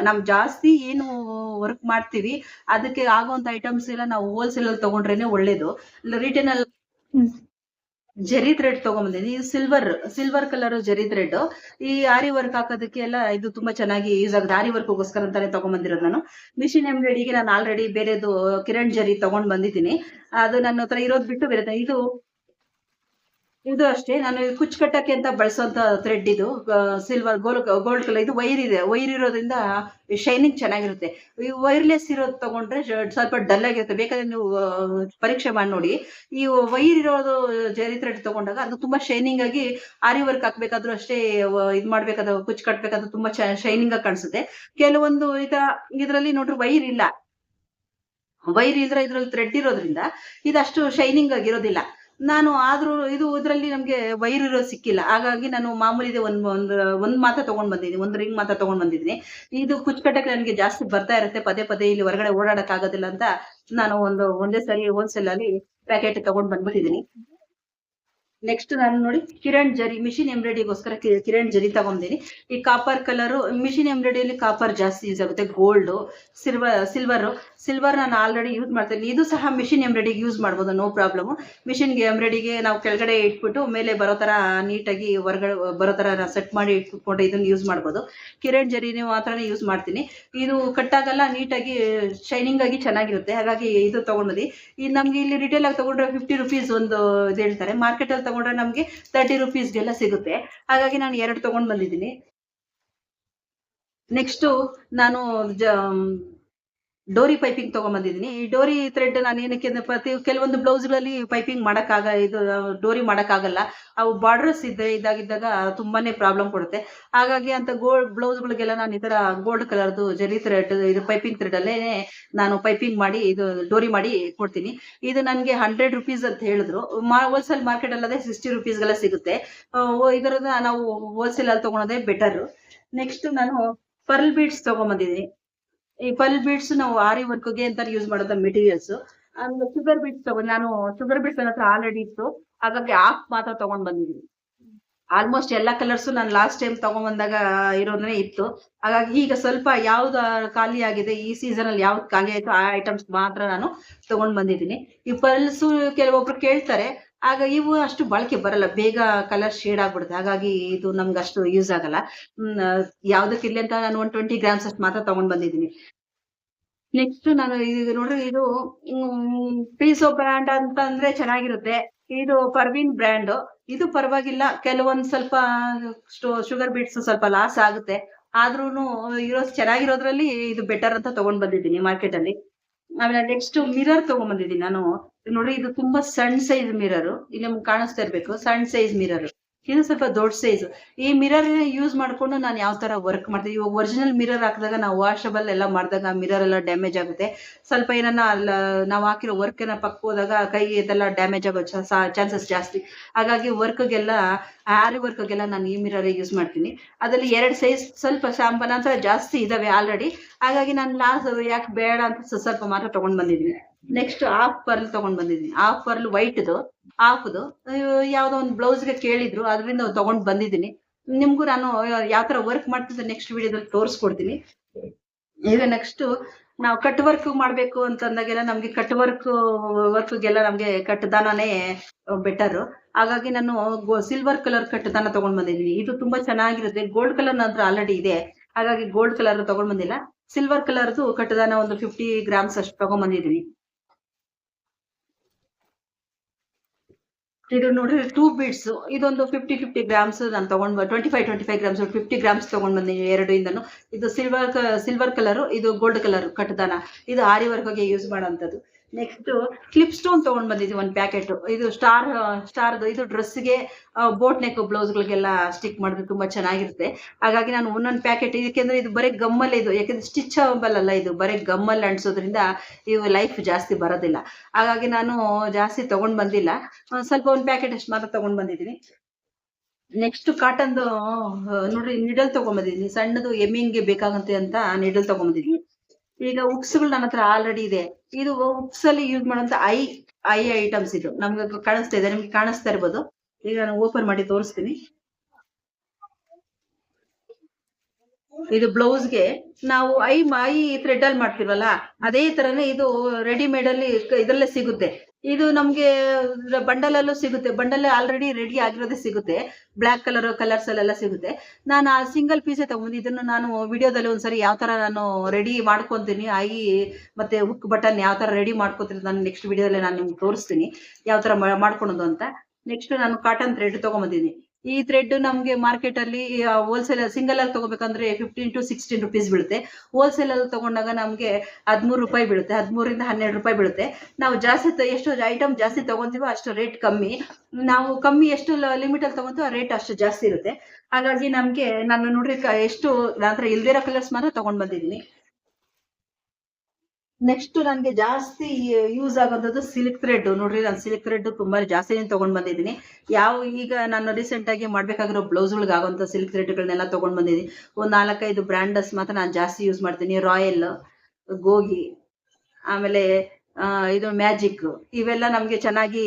ನಮ್ ಜಾಸ್ತಿ ಏನು ವರ್ಕ್ ಮಾಡ್ತೀವಿ, ಅದಕ್ಕೆ ಆಗುವಂತ ಐಟಮ್ಸ್ ಎಲ್ಲ ನಾವು ಹೋಲ್ಸೇಲ್ ಅಲ್ಲಿ ತಗೊಂಡ್ರೇನೆ ಒಳ್ಳೇದು. ರಿಟೇಲ್ ಅಲ್ಲಿ ಜೆರಿ ಥ್ರೆಡ್ ತಗೊಂಬಂದಿನಿ. ಇದು ಸಿಲ್ವರ್ ಸಿಲ್ವರ್ ಕಲರ್ ಜರಿ ಥ್ರೆಡ್ ಈ ಆರಿ ವರ್ಕ್ ಹಾಕೋದಕ್ಕೆ ಎಲ್ಲ ಇದು ತುಂಬಾ ಚೆನ್ನಾಗಿ ಯೂಸ್ ಆಗುತ್ತೆ. ಆರಿ ವರ್ಕ್ಗೋಸ್ಕರ ಅಂತಾನೆ ತಗೊಂಬಂದಿರೋದು ನಾನು. ಮಿಷಿನ್ ಎಂಬ್ರಾಯ್ಡಿಗೆ ನಾನು ಆಲ್ರೆಡಿ ಬೇರೆದು ಕಿರಣ್ ಜರಿ ತಗೊಂಡ್ ಬಂದಿದ್ದೀನಿ. ಅದು ನನ್ನ ಹತ್ರ ಇರೋದ್ ಬಿಟ್ಟು ಬೇರೆ ಇದು ಇದು ಅಷ್ಟೇ, ನಾನು ಇದು ಕುಚ್ ಕಟ್ಟಕ್ಕೆ ಅಂತ ಬಳಸುವಂತ ಥ್ರೆಡ್ ಇದು ಸಿಲ್ವರ್ ಗೋಲ್ಡ್ ಗೋಲ್ಡ್ ಕಲರ್ ಇದು ವೈರ್ ಇದೆ. ವೈರ್ ಇರೋದ್ರಿಂದ ಶೈನಿಂಗ್ ಚೆನ್ನಾಗಿರುತ್ತೆ. ಈ ವೈರ್ಲೆಸ್ ಇರೋದು ತಗೊಂಡ್ರೆ ಸ್ವಲ್ಪ ಡಲ್ ಆಗಿರುತ್ತೆ. ಬೇಕಾದ್ರೆ ನೀವು ಪರೀಕ್ಷೆ ಮಾಡಿ ನೋಡಿ. ಈ ವೈರ್ ಇರೋದು ಜರಿ ಥ್ರೆಡ್ ತಗೊಂಡಾಗ ಅದು ತುಂಬಾ ಶೈನಿಂಗ್ ಆಗಿ ಆರಿ ವರ್ಕ್ ಹಾಕ್ಬೇಕಾದ್ರೂ ಅಷ್ಟೇ ಇದು ಮಾಡ್ಬೇಕಾದ್ರೆ ಕುಚ್ ಕಟ್ಬೇಕಾದ್ರೂ ತುಂಬಾ ಶೈನಿಂಗ್ ಆಗಿ ಕಾಣಿಸುತ್ತೆ. ಕೆಲವೊಂದು ಈಗ ಇದರಲ್ಲಿ ನೋಡ್ರಿ ವೈರ್ ಇಲ್ಲ. ವೈರ್ ಇಲ್ದ್ರೆ ಇದ್ರಲ್ಲಿ ಥ್ರೆಡ್ ಇರೋದ್ರಿಂದ ಇದಷ್ಟು ಶೈನಿಂಗ್ ಆಗಿರೋದಿಲ್ಲ. ನಾನು ಆದ್ರೂ ಇದು ಇದರಲ್ಲಿ ನಮ್ಗೆ ವೈರ್ ಇರೋ ಸಿಕ್ಕಿಲ್ಲ. ಹಾಗಾಗಿ ನಾನು ಮಾಮೂಲಿದೆ ಒಂದ್ ಒಂದ್ ಒಂದ್ ಮಾತ್ರ ತಗೊಂಡ್ ಬಂದಿದ್ದೀನಿ, ಒಂದ್ ರಿಂಗ್ ಮಾತ್ರ ತಗೊಂಡ್ ಬಂದಿದ್ದೀನಿ. ಇದು ಕುಚ್ಕಟ್ಟಕ್ಕೆ ನನಗೆ ಜಾಸ್ತಿ ಬರ್ತಾ ಇರುತ್ತೆ. ಪದೇ ಪದೇ ಇಲ್ಲಿ ಹೊರಗಡೆ ಓಡಾಡಕ್ ಆಗೋದಿಲ್ಲ ಅಂತ ನಾನು ಒಂದು, ಒಂದೇ ಸರಿ ಹೋಲ್ಸೇಲ್ ಅಲ್ಲಿ ಪ್ಯಾಕೆಟ್ ತಗೊಂಡ್ ಬಂದ್ಬಿಟ್ಟಿದ್ದೀನಿ. ನೆಕ್ಸ್ಟ್ ನಾನು ನೋಡಿ, ಕಿರಣ್ ಜರಿ, ಮಿಷಿನ್ ಎಂಬ್ರಾಯ್ಡಿಗೋಸ್ಕರ ಕಿರಣ್ ಜರಿ ತಗೊಂಡಿನಿ ಈ ಕಾಪರ್ ಕಲರ್ ಮಿಷಿನ್ ಎಂಬ್ರಾಯ್ಡಿಯಲ್ಲಿ ಕಾಪರ್ ಜಾಸ್ತಿ ಯೂಸ್ ಆಗುತ್ತೆ ಗೋಲ್ಡ್ ಸಿಲ್ವರ್ ಸಿಲ್ವರ್ ಸಿಲ್ವರ್ ನಾನು ಆಲ್ರೆಡಿ ಯೂಸ್ ಮಾಡ್ತೀನಿ. ಇದು ಸಹ ಮಿಷಿನ್ ಎಂಬ್ರಾಯ್ಡಿಗೆ ಯೂಸ್ ಮಾಡ್ಬೋದು ನೋ ಪ್ರಾಬ್ಲಮ್ ಮಿಷಿನ್ಗೆ ಎಂಬ್ರಾಯ್ಡಿಗೆ ನಾವು ಕೆಳಗಡೆ ಇಟ್ಬಿಟ್ಟು ಮೇಲೆ ಬರೋ ತರ ನೀಟಾಗಿ ಹೊರಗಡೆ, ಬರೋ ತರ ಸೆಟ್ ಮಾಡಿ ಇಟ್ಕೊಂಡು ಇದನ್ನ ಯೂಸ್ ಮಾಡ್ಬೋದು. ಕಿರಣ್ ಜರಿನೇ ಮಾತ್ರನೇ ಯೂಸ್ ಮಾಡ್ತೀನಿ. ಇದು ಕಟ್ಟಾಗಲ್ಲ ನೀಟಾಗಿ ಶೈನಿಂಗ್ ಆಗಿ ಚೆನ್ನಾಗಿರುತ್ತೆ. ಹಾಗಾಗಿ ಇದು ತಗೊಂಡ್ಬಂದಿ ಈ ನಮ್ಗೆ ಇಲ್ಲಿ ರಿಟೇಲ್ ಆಗಿ ತಗೊಂಡ್ರೆ ಫಿಫ್ಟಿ ರುಪೀಸ್ ಒಂದು ಇದು ಹೇಳ್ತಾರೆ. ಮಾರ್ಕೆಟ್ ಅಲ್ಲಿ ತಗೊಂಡ್ರೆ ನಮ್ಗೆ ತರ್ಟಿ ರುಪೀಸ್ಗೆಲ್ಲ ಸಿಗುತ್ತೆ. ಹಾಗಾಗಿ ನಾನು ಎರಡು ತಗೊಂಡ್ ಬಂದಿದ್ದೀನಿ ನೆಕ್ಸ್ಟ್ ನಾನು ಡೋರಿ ಪೈಪಿಂಗ್ ತಗೊಂಡ್ಬಂದಿದ್ದೀನಿ ಈ ಡೋರಿ ಥ್ರೆಡ್ ನಾನು ಏನಕ್ಕೆ ಪ್ರತಿ ಕೆಲವೊಂದು ಬ್ಲೌಸ್ಗಳಲ್ಲಿ ಪೈಪಿಂಗ್ ಮಾಡಕ್ಕಾಗ ಇದು ಡೋರಿ ಮಾಡಕ್ಕಾಗಲ್ಲ. ಅವು ಬಾರ್ಡರ್ಸ್ ಇದ್ದರೆ ಇದಾಗಿದ್ದಾಗ ತುಂಬಾನೇ ಪ್ರಾಬ್ಲಮ್ ಕೊಡುತ್ತೆ. ಹಾಗಾಗಿ ಅಂತ ಗೋಲ್ಡ್ ಬ್ಲೌಸ್ಗಳಿಗೆಲ್ಲ ನಾನು ಈ ತರ ಗೋಲ್ಡ್ ಕಲರ್ದು ಜರಿ ಥ್ರೆಡ್ ಇದು ಪೈಪಿಂಗ್ ಥ್ರೆಡ್ ಅಲ್ಲೇ ನಾನು ಪೈಪಿಂಗ್ ಮಾಡಿ ಇದು ಡೋರಿ ಮಾಡಿ ಕೊಡ್ತೀನಿ. ಇದು ನನಗೆ ಹಂಡ್ರೆಡ್ ರುಪೀಸ್ ಅಂತ ಹೇಳಿದ್ರು. ಹೋಲ್ಸೇಲ್ ಮಾರ್ಕೆಟ್ ಅಲ್ಲದೆ ಸಿಕ್ಸ್ಟಿ ರುಪೀಸ್ಗೆಲ್ಲ ಸಿಗುತ್ತೆ. ಆ, ಇದರದ ನಾವು ಹೋಲ್ಸೇಲ್ ಅಲ್ಲಿ ತಗೊಳೋದೇ ಬೆಟರ್ ನೆಕ್ಸ್ಟ್ ನಾನು ಪರ್ಲ್ ಬೀಡ್ಸ್ ತಗೊಂಬಂದಿದ್ದೀನಿ. ಈ ಪಲ್ ಬೀಡ್ಸ್ ನಾವು ಆರಿ ವರ್ಕ್ಗೆ ಅಂತ ಯೂಸ್ ಮಾಡೋದ ಮೆಟೀರಿಯಲ್ಸ್ ಅಂದ್ರೆ ಶುಗರ್ ಬೀಡ್ಸ್ ತಗೊಂಡ್ ನಾನು ಶುಗರ್ ಬೀಡ್ಸ್ ನನ್ನ ಹತ್ರ ಆಲ್ರೆಡಿ ಇತ್ತು. ಹಾಗಾಗಿ ಆಫ್ ಮಾತ್ರ ತಗೊಂಡ್ ಬಂದಿದ್ದೀನಿ ಆಲ್ಮೋಸ್ಟ್ ಎಲ್ಲಾ ಕಲರ್ಸ್ ನಾನು ಲಾಸ್ಟ್ ಟೈಮ್ ತಗೊಂಡ್ ಬಂದಾಗ ಇರೋದನ್ನೇ ಇತ್ತು. ಹಾಗಾಗಿ ಈಗ ಸ್ವಲ್ಪ ಯಾವ್ದು ಖಾಲಿ ಆಗಿದೆ, ಈ ಸೀಸನ್ ಅಲ್ಲಿ ಯಾವ್ದು ಖಾಲಿ ಆಯ್ತು, ಆ ಐಟಮ್ಸ್ ಮಾತ್ರ ನಾನು ತಗೊಂಡ್ ಬಂದಿದ್ದೀನಿ ಈ ಪಲ್ಸ್ ಕೆಲವೊಬ್ರು ಕೇಳ್ತಾರೆ ಆಗ ಇವು ಅಷ್ಟು ಬಳಕೆ ಬರಲ್ಲ. ಬೇಗ ಕಲರ್ ಶೇಡ್ ಆಗ್ಬಿಡುತ್ತೆ. ಹಾಗಾಗಿ ಇದು ನಮ್ಗೆ ಅಷ್ಟು ಯೂಸ್ ಆಗಲ್ಲ. ಹ್ಮ್ ಇಲ್ಲಿ ಅಂತ ನಾನು ಒನ್ ಟ್ವೆಂಟಿ ಗ್ರಾಮ್ಸ್ ಅಷ್ಟು ಮಾತ್ರ ತಗೊಂಡ್ ಬಂದಿದ್ದೀನಿ. ನೆಕ್ಸ್ಟ್ ನಾನು ಇದು ನೋಡ್ರಿ, ಇದು ಪೀಸೋ ಬ್ರ್ಯಾಂಡ್ ಅಂತ ಅಂದ್ರೆ ಚೆನ್ನಾಗಿರುತ್ತೆ. ಇದು ಪರ್ವಿನ್ ಬ್ರ್ಯಾಂಡ್ ಇದು ಪರವಾಗಿಲ್ಲ. ಕೆಲವೊಂದ್ ಸ್ವಲ್ಪ ಶುಗರ್ ಬೀಟ್ಸ್ ಸ್ವಲ್ಪ ಲಾಸ್ ಆಗುತ್ತೆ. ಆದ್ರೂನು ಇರೋ ಚೆನ್ನಾಗಿರೋದ್ರಲ್ಲಿ ಇದು ಬೆಟರ್ ಅಂತ ತಗೊಂಡ್ ಬಂದಿದ್ದೀನಿ ಮಾರ್ಕೆಟ್ ಅಲ್ಲಿ ಆಮೇಲೆ ನೆಕ್ಸ್ಟ್ ಮಿರರ್ ತಗೊಂಡ್ ನಾನು. ನೋಡಿ ಇದು ತುಂಬಾ ಸಣ್ಣ ಸೈಜ್ ಮಿರರ್ ಇಲ್ಲಿ ನಮ್ಗೆ ಕಾಣಿಸ್ತಾ ಇರ್ಬೇಕು ಸಣ್ಣ ಸೈಜ್ ಮಿರರ್ ಇದು ಸ್ವಲ್ಪ ದೊಡ್ಡ ಸೈಜ್ ಈ ಮಿರರ್ ಯೂಸ್ ಮಾಡ್ಕೊಂಡು ನಾನು ಯಾವ ತರ ವರ್ಕ್ ಮಾಡ್ತೀನಿ ಇವಾಗ ಒರಿಜಿನಲ್ ಮಿರರ್ ಹಾಕಿದಾಗ ನಾವು ವಾಷಬಲ್ ಎಲ್ಲ ಮಾಡಿದಾಗ ಮಿರರ್ ಎಲ್ಲ ಡ್ಯಾಮೇಜ್ ಆಗುತ್ತೆ. ಸ್ವಲ್ಪ ಏನನ್ನ ಅಲ್ಲ, ನಾವು ಹಾಕಿರೋ ವರ್ಕ್ ಏನ ಪಕ್ಕ ಹೋದಾಗ ಕೈ ಇದೆಲ್ಲ ಡ್ಯಾಮೇಜ್ ಆಗೋ ಚಾನ್ಸಸ್ ಜಾಸ್ತಿ. ಹಾಗಾಗಿ ವರ್ಕ್ಗೆಲ್ಲ ಆರಿ ವರ್ಕ್ಗೆಲ್ಲ ನಾನು ಈ ಮಿರರ್ ಯೂಸ್ ಮಾಡ್ತೀನಿ. ಅದರಲ್ಲಿ ಎರಡು ಸೈಜ್ ಸ್ವಲ್ಪ ಶಾಂಪ ನಂತರ ಜಾಸ್ತಿ ಇದಾವೆ ಆಲ್ರೆಡಿ ಹಾಗಾಗಿ ನಾನು ಲಾಸ್ ಯಾಕೆ ಬೇಡ ಅಂತ ಸ್ವಲ್ಪ ಮಾತ್ರ ತಗೊಂಡ್ ಬಂದಿದ್ದೀನಿ ನೆಕ್ಸ್ಟ್ ಹಾಫ್ ಪರ್ಲ್ ತಗೊಂಡ್ ಬಂದಿದ್ದೀನಿ. ಹಾಫ್ ಪರ್ಲ್ ವೈಟ್ದು ಹಾಫ್ದು ಯಾವ್ದೋ ಒಂದು ಬ್ಲೌಸ್ಗೆ ಕೇಳಿದ್ರು, ಅದರಿಂದ ತಗೊಂಡ್ ಬಂದಿದ್ದೀನಿ. ನಿಮ್ಗೂ ನಾನು ಯಾವ ತರ ವರ್ಕ್ ಮಾಡ್ತಿದ್ದೆ ನೆಕ್ಸ್ಟ್ ವಿಡಿಯೋದಲ್ಲಿ ತೋರಿಸ್ಕೊಡ್ತೀನಿ. ಈಗ ನೆಕ್ಸ್ಟ್ ನಾವು ಕಟ್ ವರ್ಕ್ ಮಾಡ್ಬೇಕು ಅಂತಂದಾಗೆಲ್ಲ ನಮ್ಗೆ ಕಟ್ ವರ್ಕ್ ವರ್ಕ್ಗೆಲ್ಲ ನಮ್ಗೆ ಕಟ್ ದಾನನೇ ಬೆಟರ್ ಹಾಗಾಗಿ ನಾನು ಸಿಲ್ವರ್ ಕಲರ್ ಕಟ್ ದಾನ ತಗೊಂಡ್ ಬಂದಿದ್ದೀನಿ. ಇದು ತುಂಬಾ ಚೆನ್ನಾಗಿರುತ್ತೆ. ಗೋಲ್ಡ್ ಕಲರ್ ನಂತರ ಆಲ್ರೆಡಿ ಇದೆ. ಹಾಗಾಗಿ ಗೋಲ್ಡ್ ಕಲರ್ ತಗೊಂಡ್ ಬಂದಿಲ್ಲ. ಸಿಲ್ವರ್ ಕಲರ್ದು ಕಟ್ಟದಾನ ಒಂದು ಫಿಫ್ಟಿ ಗ್ರಾಮ್ಸ್ ಅಷ್ಟು ತಗೊಂಡ್ ಬಂದಿದ್ದೀನಿ. ಇದು ನೋಡಿದ್ರೆ ಟೂ ಬೀಡ್ಸ್ ಇದೊಂದು ಫಿಫ್ಟಿ ಫಿಫ್ಟಿ ಗ್ರಾಮ್ಸ್ ನಾನು ತಗೊಂಡ್ twenty five twenty five grams fifty grams ತಗೊಂಡ್ ಬಂದಿದ್ದೀನಿ ಎರಡು ಇಂದನು. ಇದು ಸಿಲ್ವರ್ ಸಿಲ್ವರ್ ಕಲರ್ ಇದು ಗೋಲ್ಡ್ ಕಲರ್ ಕಟ್ಟದಾನ. ಇದು ಆರಿ ವರ್ಕ್ಗೆ ಯೂಸ್ ಮಾಡೋಂಥದ್ದು ನೆಕ್ಸ್ಟ್ ಕ್ಲಿಪ್ ಸ್ಟೋನ್ ತಗೊಂಡ್ ಬಂದಿದ್ವಿ ಒಂದು ಪ್ಯಾಕೆಟ್ ಇದು ಸ್ಟಾರ್ ಸ್ಟಾರ್ದು ಇದು ಡ್ರೆಸ್ಗೆ ಬೋಟ್ ನೆಕ್ ಬ್ಲೌಸ್ಗಳಿಗೆಲ್ಲ ಸ್ಟಿಕ್ ಮಾಡಿದ್ರೆ ತುಂಬಾ ಚೆನ್ನಾಗಿರುತ್ತೆ. ಹಾಗಾಗಿ ನಾನು ಒಂದೊಂದು ಪ್ಯಾಕೆಟ್ ಇದಕ್ಕೆಂದ್ರೆ ಇದು ಬರೀ ಗಮ್ಮಲ್ಲೇ ಇದು, ಯಾಕಂದ್ರೆ ಸ್ಟಿಚಬಲ್ ಅಲ್ಲ ಇದು, ಬರೀ ಗಮ್ಮಲ್ಲಿ ಅಂಟಿಸೋದ್ರಿಂದ ಇವು ಲೈಫ್ ಜಾಸ್ತಿ ಬರೋದಿಲ್ಲ. ಹಾಗಾಗಿ ನಾನು ಜಾಸ್ತಿ ತಗೊಂಡ್ ಬಂದಿಲ್ಲ. ಸ್ವಲ್ಪ ಒಂದು ಪ್ಯಾಕೆಟ್ ಅಷ್ಟು ಮಾತ್ರ ತಗೊಂಡ್ ಬಂದಿದ್ದೀನಿ. ನೆಕ್ಸ್ಟ್ ಕಾಟನ್ದು ನೋಡ್ರಿ ನಿಡಲ್ ತಗೊಂಡ್ ಬಂದಿದ್ದೀನಿ. ಸಣ್ಣದು ಎಮ್ಮಿಂಗ್ಗೆ ಬೇಕಾಗಂತೆ ಅಂತ ನಿಡಲ್ ತಗೊಂಡ್ ಬಂದಿದ್ದೀನಿ. ಈಗ ಉಕ್ಸ್ಗಳು ನನ್ನ ಹತ್ರ ಆಲ್ರೆಡಿ ಇದೆ. ಇದು ಉಕ್ಸ್ ಅಲ್ಲಿ ಯೂಸ್ ಮಾಡುವಂತ ಐ ಐ ಐಟಮ್ಸ್ ಇದು. ನಮ್ಗೆ ಕಾಣಿಸ್ತಾ ಇದೆ, ನಿಮ್ಗೆ ಕಾಣಿಸ್ತಾ ಇರ್ಬೋದು. ಈಗ ನಾನು ಓಪನ್ ಮಾಡಿ ತೋರಿಸ್ತೀನಿ. ಇದು ಬ್ಲೌಸ್ಗೆ ನಾವು ಐ ಐ ಥ್ರೆಡ್ ಅಲ್ಲಿ ಮಾಡ್ತೀವಲ್ಲ, ಅದೇ ತರನೇ ಇದು ರೆಡಿಮೇಡ್ ಅಲ್ಲಿ ಇದ್ರಲ್ಲೇ ಸಿಗುತ್ತೆ. ಇದು ನಮ್ಗೆ ಬಂಡಲ್ ಅಲ್ಲೂ ಸಿಗುತ್ತೆ. ಬಂಡಲ್ ಆಲ್ರೆಡಿ ರೆಡಿ ಆಗಿರೋದೇ ಸಿಗುತ್ತೆ. ಬ್ಲಾಕ್ ಕಲರ್ ಕಲರ್ಸ್ ಅಲ್ಲೆಲ್ಲ ಸಿಗುತ್ತೆ. ನಾನು ಆ ಸಿಂಗಲ್ ಪೀಸೇ ತಗೊಂಡು ಇದನ್ನು ನಾನು ವಿಡಿಯೋದಲ್ಲಿ ಒಂದ್ಸರಿ ಯಾವ ತರ ನಾನು ರೆಡಿ ಮಾಡ್ಕೊಂತೀನಿ, ಐ ಮತ್ತೆ ಹುಕ್ ಬಟನ್ ಯಾವ ತರ ರೆಡಿ ಮಾಡ್ಕೊತೀನಿ ನಾನು ನೆಕ್ಸ್ಟ್ ವಿಡಿಯೋದಲ್ಲಿ ನಾನು ನಿಮ್ಗೆ ತೋರಿಸ್ತೀನಿ. ಯಾವ ತರ ಮಾಡ್ಕೊಳೋದು ಅಂತ. ನೆಕ್ಸ್ಟ್ ನಾನು ಕಾಟನ್ ಥ್ರೆಡ್ ತಗೊಂಬಂದಿದ್ದೀನಿ ಈ ಥ್ರೆಡ್ ನಮಗೆ ಮಾರ್ಕೆಟ್ ಅಲ್ಲಿ ಹೋಲ್ಸೇಲ್ ಸಿಂಗಲ್ ಅಲ್ಲಿ ತಗೋಬೇಕಂದ್ರೆ ಫಿಫ್ಟೀನ್ ಟು ಸಿಕ್ಸ್ಟೀನ್ ರುಪೀಸ್ ಬೀಳುತ್ತೆ. ಹೋಲ್ಸೇಲ್ ಅಲ್ಲಿ ತಗೊಂಡಾಗ ನಮಗೆ ಹದಿಮೂರು ರೂಪಾಯಿ ಬೀಳುತ್ತೆ. ಹದಿಮೂರಿಂದ ಹನ್ನೆರಡು ರೂಪಾಯಿ ಬೀಳುತ್ತೆ. ನಾವು ಜಾಸ್ತಿ ಎಷ್ಟು ಐಟಮ್ ಜಾಸ್ತಿ ತಗೊಂತೀವೋ ಅಷ್ಟು ರೇಟ್ ಕಮ್ಮಿ. ನಾವು ಕಮ್ಮಿ ಎಷ್ಟು ಲಿಮಿಟ್ ಅಲ್ಲಿ ತಗೊಂತೀವೋ ಆ ರೇಟ್ ಅಷ್ಟು ಜಾಸ್ತಿ ಇರುತ್ತೆ. ಹಾಗಾಗಿ ನಮಗೆ, ನಾನು ನೋಡ್ರಿ ಎಷ್ಟು, ನಂತರ ಇಲ್ದಿರೋ ಕಲರ್ಸ್ ಮಾತ್ರ ತಗೊಂಡ್ ಬಂದಿದ್ದೀನಿ. ನೆಕ್ಸ್ಟ್ ನನಗೆ ಜಾಸ್ತಿ ಯೂಸ್ ಆಗೋದು ಸಿಲ್ಕ್ ಥ್ರೆಡ್ ನೋಡ್ರಿ, ನಾನು ಸಿಲ್ಕ್ ಥ್ರೆಡ್ ತುಂಬಾ ಜಾಸ್ತಿ ತಗೊಂಡ್ ಬಂದಿದ್ದೀನಿ. ಯಾವ ಈಗ ನಾನು ರೀಸೆಂಟ್ ಆಗಿ ಮಾಡ್ಬೇಕಾಗಿರೋ ಬ್ಲೌಸ್ಗಳಿಗೆ ಆಗುವಂತ ಸಿಲ್ಕ್ ಥ್ರೆಡ್ಗಳನ್ನೆಲ್ಲ ತಗೊಂಡ್ ಬಂದಿದ್ದೀನಿ. ಒಂದ್ ನಾಲ್ಕೈದು ಬ್ರ್ಯಾಂಡಸ್ ಮಾತ್ರ ನಾನು ಜಾಸ್ತಿ ಯೂಸ್ ಮಾಡ್ತೀನಿ. ರಾಯಲ್ ಗೋಗಿ ಆಮೇಲೆ ಇದು ಮ್ಯಾಜಿಕ್ ಇವೆಲ್ಲ ನಮ್ಗೆ ಚೆನ್ನಾಗಿ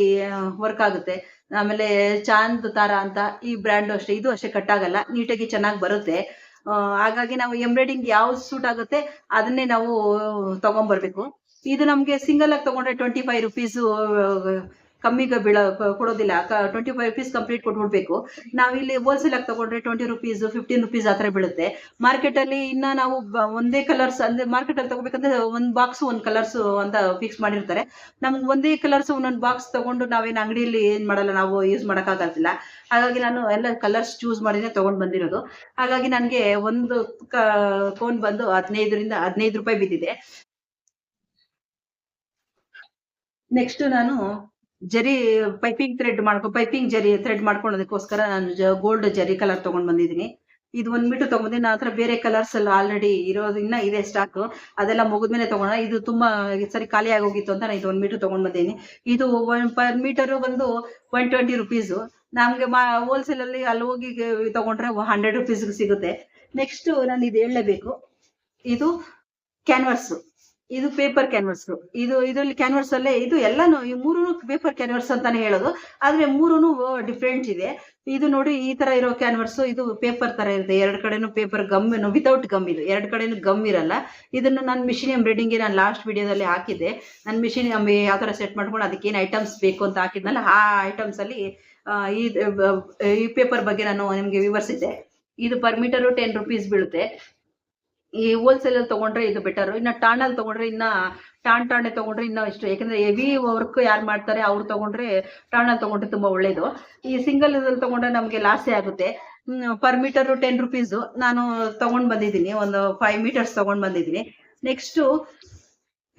ವರ್ಕ್ ಆಗುತ್ತೆ. ಆಮೇಲೆ ಚಾಂದ್, ತಾರ ಅಂತ ಈ ಬ್ರ್ಯಾಂಡ್ ಅಷ್ಟೇ. ಇದು ಅಷ್ಟೇ ಕಟ್ ಆಗಲ್ಲ. ನೀಟಾಗಿ ಚೆನ್ನಾಗಿ ಬರುತ್ತೆ. ಹಾಗಾಗಿ ನಾವು ಎಂಬ್ರಾಯ್ಡಿಂಗ್ ಯಾವ್ದು ಸೂಟ್ ಆಗುತ್ತೆ ಅದನ್ನೇ ನಾವು ತಗೊಂಡ್ಬರ್ಬೇಕು ಇದು ನಮ್ಗೆ ಸಿಂಗಲ್ ಆಗಿ ತಗೊಂಡ್ರೆ ಟ್ವೆಂಟಿ ಫೈವ್ ರುಪೀಸ್ ಕಮ್ಮಿಗೆ ಬೀಳ ಕೊಡೋದಿಲ್ಲ. ಟ್ವೆಂಟಿ ಫೈವ್ ರುಪೀಸ್ ಕಂಪ್ಲೀಟ್ ಕೊಟ್ಬಿಡ್ಬೇಕು ನಾವಿಲ್ಲಿ ಹೋಲ್ಸೇಲ್ ಆಗಿ ತಗೊಂಡ್ರೆ ಟ್ವೆಂಟಿ ರುಪೀಸ್ ಫಿಫ್ಟೀನ್ ರುಪೀಸ್ ಆ ಥರ ಬೀಳುತ್ತೆ. ಮಾರ್ಕೆಟ್ ಅಲ್ಲಿ ಇನ್ನ ನಾವು ಒಂದೇ ಕಲರ್ಸ್ ಅಂದ್ರೆ ಮಾರ್ಕೆಟ್ ಅಲ್ಲಿ ತಗೋಬೇಕಂದ್ರೆ ಒಂದ್ ಬಾಕ್ಸ್ ಒಂದ್ ಕಲರ್ಸ್ ಅಂತ ಫಿಕ್ಸ್ ಮಾಡಿರ್ತಾರೆ. ನಮ್ಗೆ ಒಂದೇ ಕಲರ್ಸ್ ಒಂದೊಂದು ಬಾಕ್ಸ್ ತಗೊಂಡು ನಾವೇನು ಅಂಗಡಿಯಲ್ಲಿ ಏನ್ ಮಾಡಲ್ಲ, ನಾವು ಯೂಸ್ ಮಾಡೋಕ್ಕಾಗತ್ತಿಲ್ಲ ಹಾಗಾಗಿ ನಾನು ಎಲ್ಲ ಕಲರ್ಸ್ ಚೂಸ್ ಮಾಡಿನೇ ತಗೊಂಡ್ ಬಂದಿರೋದು. ಹಾಗಾಗಿ ನನಗೆ ಒಂದು ಕೋನ್ ಬಂದು ಹದಿನೈದರಿಂದ ಹದಿನೈದು ರೂಪಾಯಿ ಬಿದ್ದಿದೆ. ನೆಕ್ಸ್ಟ್ ನಾನು ಜರಿ ಪೈಪಿಂಗ್ ಥ್ರೆಡ್ ಮಾಡ್ಕೊ ಪೈಪಿಂಗ್ ಜರಿ ಥ್ರೆಡ್ ಮಾಡ್ಕೊಳ್ಳೋದಕ್ಕೋಸ್ಕರ ನಾನು ಗೋಲ್ಡ್ ಜರಿ ಕಲರ್ ತಗೊಂಡ್ ಬಂದಿದ್ದೀನಿ. ಇದು ಒಂದ್ ಮೀಟರ್ ತಗೊಂಡಿದ್ದೀನಿ ನನ್ನ ಹತ್ರ ಬೇರೆ ಕಲರ್ಸ್ ಎಲ್ಲ ಆಲ್ರೆಡಿ ಇರೋದು ಇನ್ನ ಇದೆ ಸ್ಟಾಕ್ ಅದೆಲ್ಲ ಮುಗಿದ್ಮೇಲೆ ತಗೊಂಡ ಇದು ತುಂಬಾ ಸರಿ ಖಾಲಿ ಆಗೋಗಿತ್ತು ಅಂತ ನಾನು ಇದು ಒಂದ್ ಮೀಟರ್ ತಗೊಂಡ್ ಬಂದಿದ್ದೀನಿ. ಇದು ಒನ್ ಪರ್ ಮೀಟರ್ ಬಂದು ಒನ್ ಟ್ವೆಂಟಿ ರುಪೀಸ್ ನಮ್ಗೆ ಹೋಲ್ಸೇಲ್ ಅಲ್ಲಿ ಅಲ್ಲಿ ಹೋಗಿ ತಗೊಂಡ್ರೆ ಹಂಡ್ರೆಡ್ ರುಪೀಸ್ ಸಿಗುತ್ತೆ. ನೆಕ್ಸ್ಟ್ ನಾನು ಇದು ಹೇಳಲೇಬೇಕು. ಇದು ಕ್ಯಾನ್ವಾಸ್ ಇದು ಪೇಪರ್ ಕ್ಯಾನ್ವಸ್ ಇದು ಇದರಲ್ಲಿ ಕ್ಯಾನ್ವಸ್ ಅಲ್ಲೇ ಇದು ಎಲ್ಲಾನು, ಈ ಮೂರು ಪೇಪರ್ ಕ್ಯಾನ್ವರ್ಸ್ ಅಂತಾನೆ ಹೇಳೋದು. ಆದ್ರೆ ಮೂರುನು ಡಿಫ್ರೆಂಟ್ ಇದೆ. ಇದು ನೋಡಿ ಈ ತರ ಇರೋ ಕ್ಯಾನ್ವರ್ಸ್ ಇದು ಪೇಪರ್ ತರ ಇರುತ್ತೆ. ಎರಡ್ ಕಡೆನು ಪೇಪರ್ ಗಮ್ ವಿತೌಟ್ ಗಮ್ ಇದು. ಎರಡ್ ಕಡೆನು ಗಮ್ ಇರಲ್ಲ. ಇದನ್ನ ನಾನು ಮಿಷಿನ್ ಎಂಬ್ರೈಡಿಂಗ್ ನಾನು ಲಾಸ್ಟ್ ವಿಡಿಯೋದಲ್ಲಿ ಹಾಕಿದ್ದೆ. ನಾನು ಮಿಷಿನ್ ಯಾವ ತರ ಸೆಟ್ ಮಾಡ್ಕೊಂಡು ಅದಕ್ಕೆ ಏನು ಐಟಮ್ಸ್ ಬೇಕು ಅಂತ ಹಾಕಿದ್ನಲ್ಲ, ಆ ಐಟಮ್ಸ್ ಅಲ್ಲಿ ಈ ಪೇಪರ್ ಬಗ್ಗೆ ನಾನು ನಿಮ್ಗೆ ವಿವರಿಸಿದ್ದೆ. ಇದು ಪರ್ ಮೀಟರ್ ಟೆನ್ ರುಪೀಸ್ ಬೀಳುತ್ತೆ. ಈ ಹೋಲ್ಸೇಲ್ ಅಲ್ಲಿ ತಗೊಂಡ್ರೆ ಇದು ಬೆಟರ್ ಇನ್ನ ಟಾಣಲ್ಲಿ ತಗೊಂಡ್ರೆ ಇನ್ನ ಟಾಣ್ ಟಾಣೆ ತಗೊಂಡ್ರೆ ಇನ್ನ ಇಷ್ಟು. ಯಾಕಂದ್ರೆ ಹೆವಿ ವರ್ಕ್ ಯಾರು ಮಾಡ್ತಾರೆ, ಅವ್ರು ತಗೊಂಡ್ರೆ ಟಾಣಲ್ಲಿ ತಗೊಂಡ್ರೆ ತುಂಬಾ ಒಳ್ಳೇದು. ಈ ಸಿಂಗಲ್ ಇದ್ರಲ್ಲಿ ತಗೊಂಡ್ರೆ ನಮ್ಗೆ ಲಾಸೇ ಆಗುತ್ತೆ. ಪರ್ ಮೀಟರ್ ಟೆನ್ ರುಪೀಸ್ ನಾನು ತಗೊಂಡ್ ಬಂದಿದ್ದೀನಿ, ಒಂದು ಫೈವ್ ಮೀಟರ್ಸ್ ತಗೊಂಡ್ ಬಂದಿದ್ದೀನಿ. ನೆಕ್ಸ್ಟ್